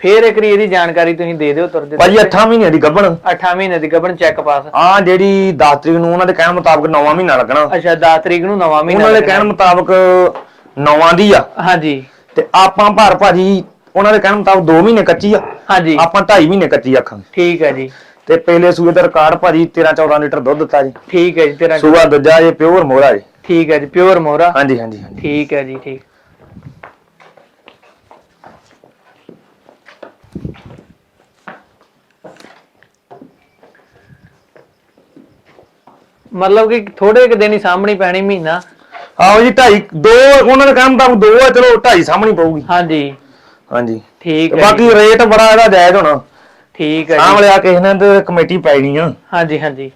[SPEAKER 1] ਫੇਰ ਇੱਕ ਵਾਰੀ ਇਹਦੀ ਜਾਣਕਾਰੀ ਤੁਸੀਂ ਦੇ ਦਿਓ ਤੁਰਦੇ
[SPEAKER 2] ਭਾਜੀ 8 ਮਹੀਨਿਆਂ ਦੀ ਗੱਭਣ।
[SPEAKER 1] 8 ਮਹੀਨੇ ਦੀ ਗੱਭਣ ਚੈੱਕ ਪਾਸ
[SPEAKER 2] ਆ ਜਿਹੜੀ 10 ਤਰੀਕ ਨੂੰ ਉਹਨਾਂ ਦੇ ਕਹਿਣ ਮੁਤਾਬਕ 9 ਮਹੀਨਾ ਲੱਗਣਾ।
[SPEAKER 1] ਅੱਛਾ 10 ਤਰੀਕ ਨੂੰ ਨਵਾਂ ਮਹੀਨਾ
[SPEAKER 2] ਉਹਨਾਂ ਦੇ। ਕਹਿਣ ਮੁਤਾਬਕ 9 ਦੀ ਆ।
[SPEAKER 1] ਹਾਂਜੀ।
[SPEAKER 2] ਤੇ ਆਪਾਂ ਭਰ ਭਾਜੀ ਉਹਨਾਂ ਦੇ ਕਹਿਣ ਮੁਤਾਬਕ 2 ਮਹੀਨੇ ਕੱਚੀ ਆ।
[SPEAKER 1] ਹਾਂਜੀ।
[SPEAKER 2] ਆਪਾਂ 2.5 ਮਹੀਨੇ ਕੱਚੀ ਆਖਾਂਗੇ।
[SPEAKER 1] ਠੀਕ ਹੈ ਜੀ।
[SPEAKER 2] ਤੇ ਪਹਿਲੇ ਸੂਏ ਦਾ ਰਿਕਾਰਡ ਭਾਜੀ 13 14 ਲੀਟਰ ਦੁੱਧ ਦਿੱਤਾ ਜੀ।
[SPEAKER 1] ਠੀਕ ਹੈ ਜੀ ਤੇਰਾ
[SPEAKER 2] ਸੂਆ ਦੂਜਾ ਜੇ ਪਿਓਰ ਮੋਹਰਾ ਜੀ।
[SPEAKER 1] ਠੀਕ ਹੈ ਜੀ ਪਿਓਰ ਮੋਰਾ
[SPEAKER 2] ਹਾਂਜੀ ਹਾਂਜੀ ਹਾਂਜੀ।
[SPEAKER 1] ਠੀਕ ਹੈ ਜੀ ਠੀਕ। ਮਤਲਬ ਕਿ ਥੋੜੇ ਕਿ ਦਿਨ ਹੀ ਸਾਹਮਣੀ ਪੈਣੀ ਮਹੀਨਾ।
[SPEAKER 2] ਆਓ ਜੀ 2.5 ਦੋ ਉਹਨਾਂ ਦੇ ਕਹਿਣ ਮੁਤਾਬਕ ਦੋ ਆ ਚਲੋ 2.5 ਸਾਹਮਣੀ ਪਊਗੀ।
[SPEAKER 1] ਹਾਂਜੀ।
[SPEAKER 2] ਹਾਂਜੀ।
[SPEAKER 1] ਠੀਕ
[SPEAKER 2] ਤੇ
[SPEAKER 1] ਹੈ
[SPEAKER 2] ਬਾਕੀ ਰੇਟ ਬੜਾ ਇਹਦਾ ਜਾਇਜ਼ ਹੋਣਾ।
[SPEAKER 1] ਠੀਕ ਹੈ
[SPEAKER 2] ਆਹ
[SPEAKER 1] ਜੀ।
[SPEAKER 2] ਵਾਲਿਆ ਕਿਸੇ ਨੇ ਤੇ ਕਮੇਟੀ ਪੈਣੀ ਆ।
[SPEAKER 1] ਹਾਂਜੀ ਹਾਂਜੀ।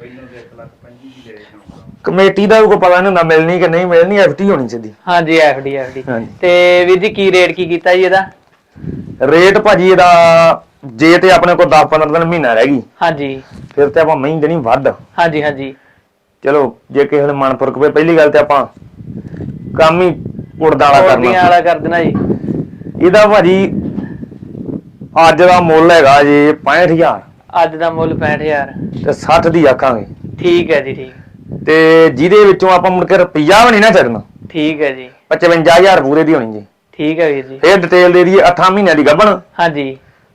[SPEAKER 3] ਪਹਿਲਾਂ ਦੇ 1 ਲੱਖ 25 ਦੀ ਦੇ ਦੇਣਾ
[SPEAKER 2] ਕਮੇਟੀ ਦਾ ਵੀ ਕੋਈ ਪਤਾ ਨਹੀਂ ਹੁੰਦਾ ਮਿਲਣੀ ਕਿ ਨਹੀਂ ਮਿਲਣੀ ਐਫਟੀ ਹੋਣੀ ਸਿੱਧੀ।
[SPEAKER 1] ਹਾਂਜੀ ਐਫਡੀ ਐਫਡੀ
[SPEAKER 2] ਹਾਂਜੀ।
[SPEAKER 1] ਤੇ ਵੀਰ ਜੀ ਕੀ ਰੇਟ ਕੀ ਕੀਤਾ ਜੀ ਇਹਦਾ?
[SPEAKER 2] ਰੇਟ ਭਾਜੀ ਇਹਦਾ ਜੇ ਤੇ ਆਪਣੇ ਕੋਲ 10 15 ਦਿਨ ਮਹੀਨਾ ਰਹਿ ਗਈ
[SPEAKER 1] ਹਾਂਜੀ।
[SPEAKER 2] ਫਿਰ ਤੇ ਆਪਾਂ ਮਹੀਂ ਦੇਣੀ ਵੱਧ।
[SPEAKER 1] ਹਾਂਜੀ ਹਾਂਜੀ।
[SPEAKER 2] ਚਲੋ ਜੇ ਕਿਸੇ ਨੇ ਮਨ ਫ਼ਰਕ ਪਏ ਪਹਿਲੀ ਗੱਲ ਤੇ ਆਪਾਂ ਕੰਮ ਹੀ ਉੜਦਾ ਵਾਲਾ ਕਰਨਾ।
[SPEAKER 1] ਵਾਲਾ ਕਰ ਦੇਣਾ ਜੀ?
[SPEAKER 2] ਇਹਦਾ ਭਾਜੀ ਅੱਜ ਦਾ ਮੁੱਲ ਹੈਗਾ ਜੀ 65000
[SPEAKER 1] ਅੱਜ ਦਾ ਮੁੱਲ 65000
[SPEAKER 2] ਤੇ 60 ਦੀ ਆਖਾਂਗੇ
[SPEAKER 1] ਠੀਕ ਹੈ ਜੀ ਠੀਕ।
[SPEAKER 2] ਤੇ ਜਿਹਦੇ ਵਿੱਚੋਂ ਆਪਾਂ ਮੁੜ ਕੇ ਰੁਪਈਆ ਵੀ ਨਹੀਂ ਨਾ ਛੱਡਣਾ
[SPEAKER 1] ਠੀਕ ਹੈ ਜੀ।
[SPEAKER 2] 55000 ਪੂਰੇ ਦੀ ਹੋਣੀ ਜੀ।
[SPEAKER 1] ਠੀਕ ਹੈ ਵੀਰ ਜੀ।
[SPEAKER 2] ਫੇਰ ਡਿਟੇਲ ਦੇ ਦਈਏ 8 ਮਹੀਨਿਆਂ ਦੀ ਗੱਭਣ।
[SPEAKER 1] ਹਾਂਜੀ।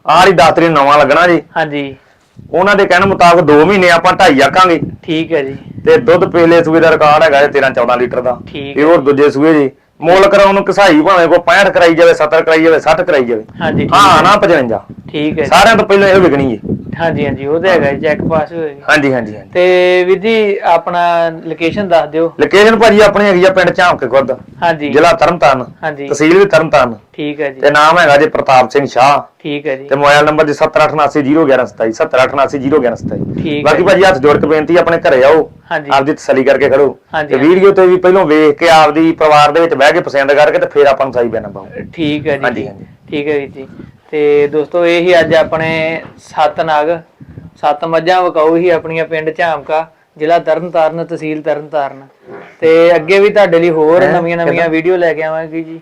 [SPEAKER 2] ਆਹ ਦੀ 10 ਤਰੀਕ ਨਵਾਂ ਲੱਗਣਾ ਜੀ।
[SPEAKER 1] ਹਾਂਜੀ।
[SPEAKER 2] ਉਹਨਾਂ ਦੇ ਕਹਿਣ ਮੁਤਾਬਕ 2 ਮਹੀਨੇ ਆਪਾਂ 2.5 ਆਕਾਂਗੇ
[SPEAKER 1] ਠੀਕ ਹੈ ਜੀ।
[SPEAKER 2] ਤੇ ਦੁੱਧ ਪਹਿਲੇ ਸੂਏ ਦਾ ਰਿਕਾਰਡ ਹੈਗਾ ਜੀ 13 14 ਲੀਟਰ ਦਾ।
[SPEAKER 1] ਠੀਕ
[SPEAKER 2] ਇਹ ਹੋਰ ਦੂਜੇ ਸੂਏ ਜੀ। ਮੁੱਲ ਕਰਾਉਣ ਨੂੰ ਕਸਾਈ ਭਾਵੇਂ ਕੋ 65 ਕਰਾਈ ਜਾਵੇ 70 ਕਰਾਈ ਜਾਵੇ 60 ਕਰਾਈ ਜਾਵੇ।
[SPEAKER 1] ਹਾਂਜੀ ਠੀਕ
[SPEAKER 2] ਹਾਂ। ਨਾ 55
[SPEAKER 1] ਠੀਕ ਹੈ ਜੀ।
[SPEAKER 2] ਸਾਰਿਆਂ ਤੋਂ ਪਹਿਲਾਂ ਇਹ ਵਿਕਣੀ ਜੀ
[SPEAKER 1] ਹਾਂਜੀ ਹਾਂਜੀ ਉਹ ਤੇ ਹੈਗਾ ਚੈੱਕ ਪਾਸ ਹੋਏਗੀ।
[SPEAKER 2] ਹਾਂਜੀ ਹਾਂਜੀ ਹਾਂਜੀ।
[SPEAKER 1] ਤੇ ਵੀਰ ਜੀ ਆਪਣਾ ਲੋਕੇਸ਼ਨ ਦੱਸ ਦਿਓ।
[SPEAKER 2] ਲੋਕੇਸ਼ਨ ਭਾਜੀ ਆਪਣੀ ਹੈਗੀ ਆ ਪਿੰਡ ਝਾਮਕੇ ਖੁਰਦ।
[SPEAKER 1] ਹਾਂਜੀ।
[SPEAKER 2] ਜ਼ਿਲ੍ਹਾ ਤਰਨਤਾਰਨ।
[SPEAKER 1] ਹਾਂਜੀ।
[SPEAKER 2] ਤਹਿਸੀਲ ਵੀ ਤਰਨਤਾਰਨ।
[SPEAKER 1] ਠੀਕ ਹੈ ਜੀ।
[SPEAKER 2] ਤੇ ਨਾਮ ਹੈਗਾ ਜੀ ਪ੍ਰਤਾਪ ਸਿੰਘ ਸ਼ਾਹ।
[SPEAKER 1] ਠੀਕ ਹੈ ਜੀ।
[SPEAKER 2] ਤੇ ਮੋਬਾਈਲ ਨੰਬਰ ਜੀ 78980117 78980117
[SPEAKER 1] ਠੀਕ ਹੈ
[SPEAKER 2] ਬਾਕੀ ਭਾਜੀ ਹੱਥ ਜੋੜ ਕੇ ਬੇਨਤੀ ਆਪਣੇ ਘਰੇ ਆਓ। ਆਪਦੀ ਤਸੱਲੀ ਕਰਕੇ ਖੜੋ। ਤੇ। ਵੀਡੀਓ ਤੇ ਵੀ ਪਹਿਲਾਂ ਵੇਖ ਕੇ ਆਪਦੀ ਪਰਿਵਾਰ ਦੇ ਵਿੱਚ ਬਹਿ ਕੇ ਪਸੰਦ ਕਰਕੇ ਤੇ ਫਿਰ ਆਪਾਂ ਨੂੰ ਸਹੀ ਪੈਣਾ ਪਾਓ
[SPEAKER 1] ਠੀਕ ਹੈ ਜੀ।
[SPEAKER 2] ਹਾਂਜੀ, ਹਾਂਜੀ।
[SPEAKER 1] ਠੀਕ ਹੈ ਜੀ। ਤੇ ਦੋਸਤੋ ਇਹ ਹੀ ਅੱਜ ਆਪਣੇ ਸੱਤ ਨਾਗ ਸੱਤ ਮੱਝਾਂ ਵਕਾਊ ਹੀ ਆਪਣੀਆਂ ਪਿੰਡ ਝਾਮਕਾ ਜ਼ਿਲ੍ਹਾ ਤਰਨਤਾਰਨ ਤਹਿਸੀਲ ਤਰਨਤਾਰਨ। ਤੇ ਅੱਗੇ ਵੀ ਤੁਹਾਡੇ ਲਈ ਹੋਰ? ਨਵੀਆਂ ਨਵੀਆਂ? ਵੀਡੀਓ ਲੈ ਕੇ ਆਵਾਂਗੇ ਜੀ।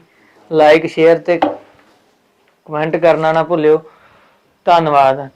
[SPEAKER 1] ਲਾਈਕ ਸ਼ੇਅਰ ਤੇ ਕਮੈਂਟ ਕਰਨਾ ਨਾ ਭੁੱਲਿਓ। ਧੰਨਵਾਦ।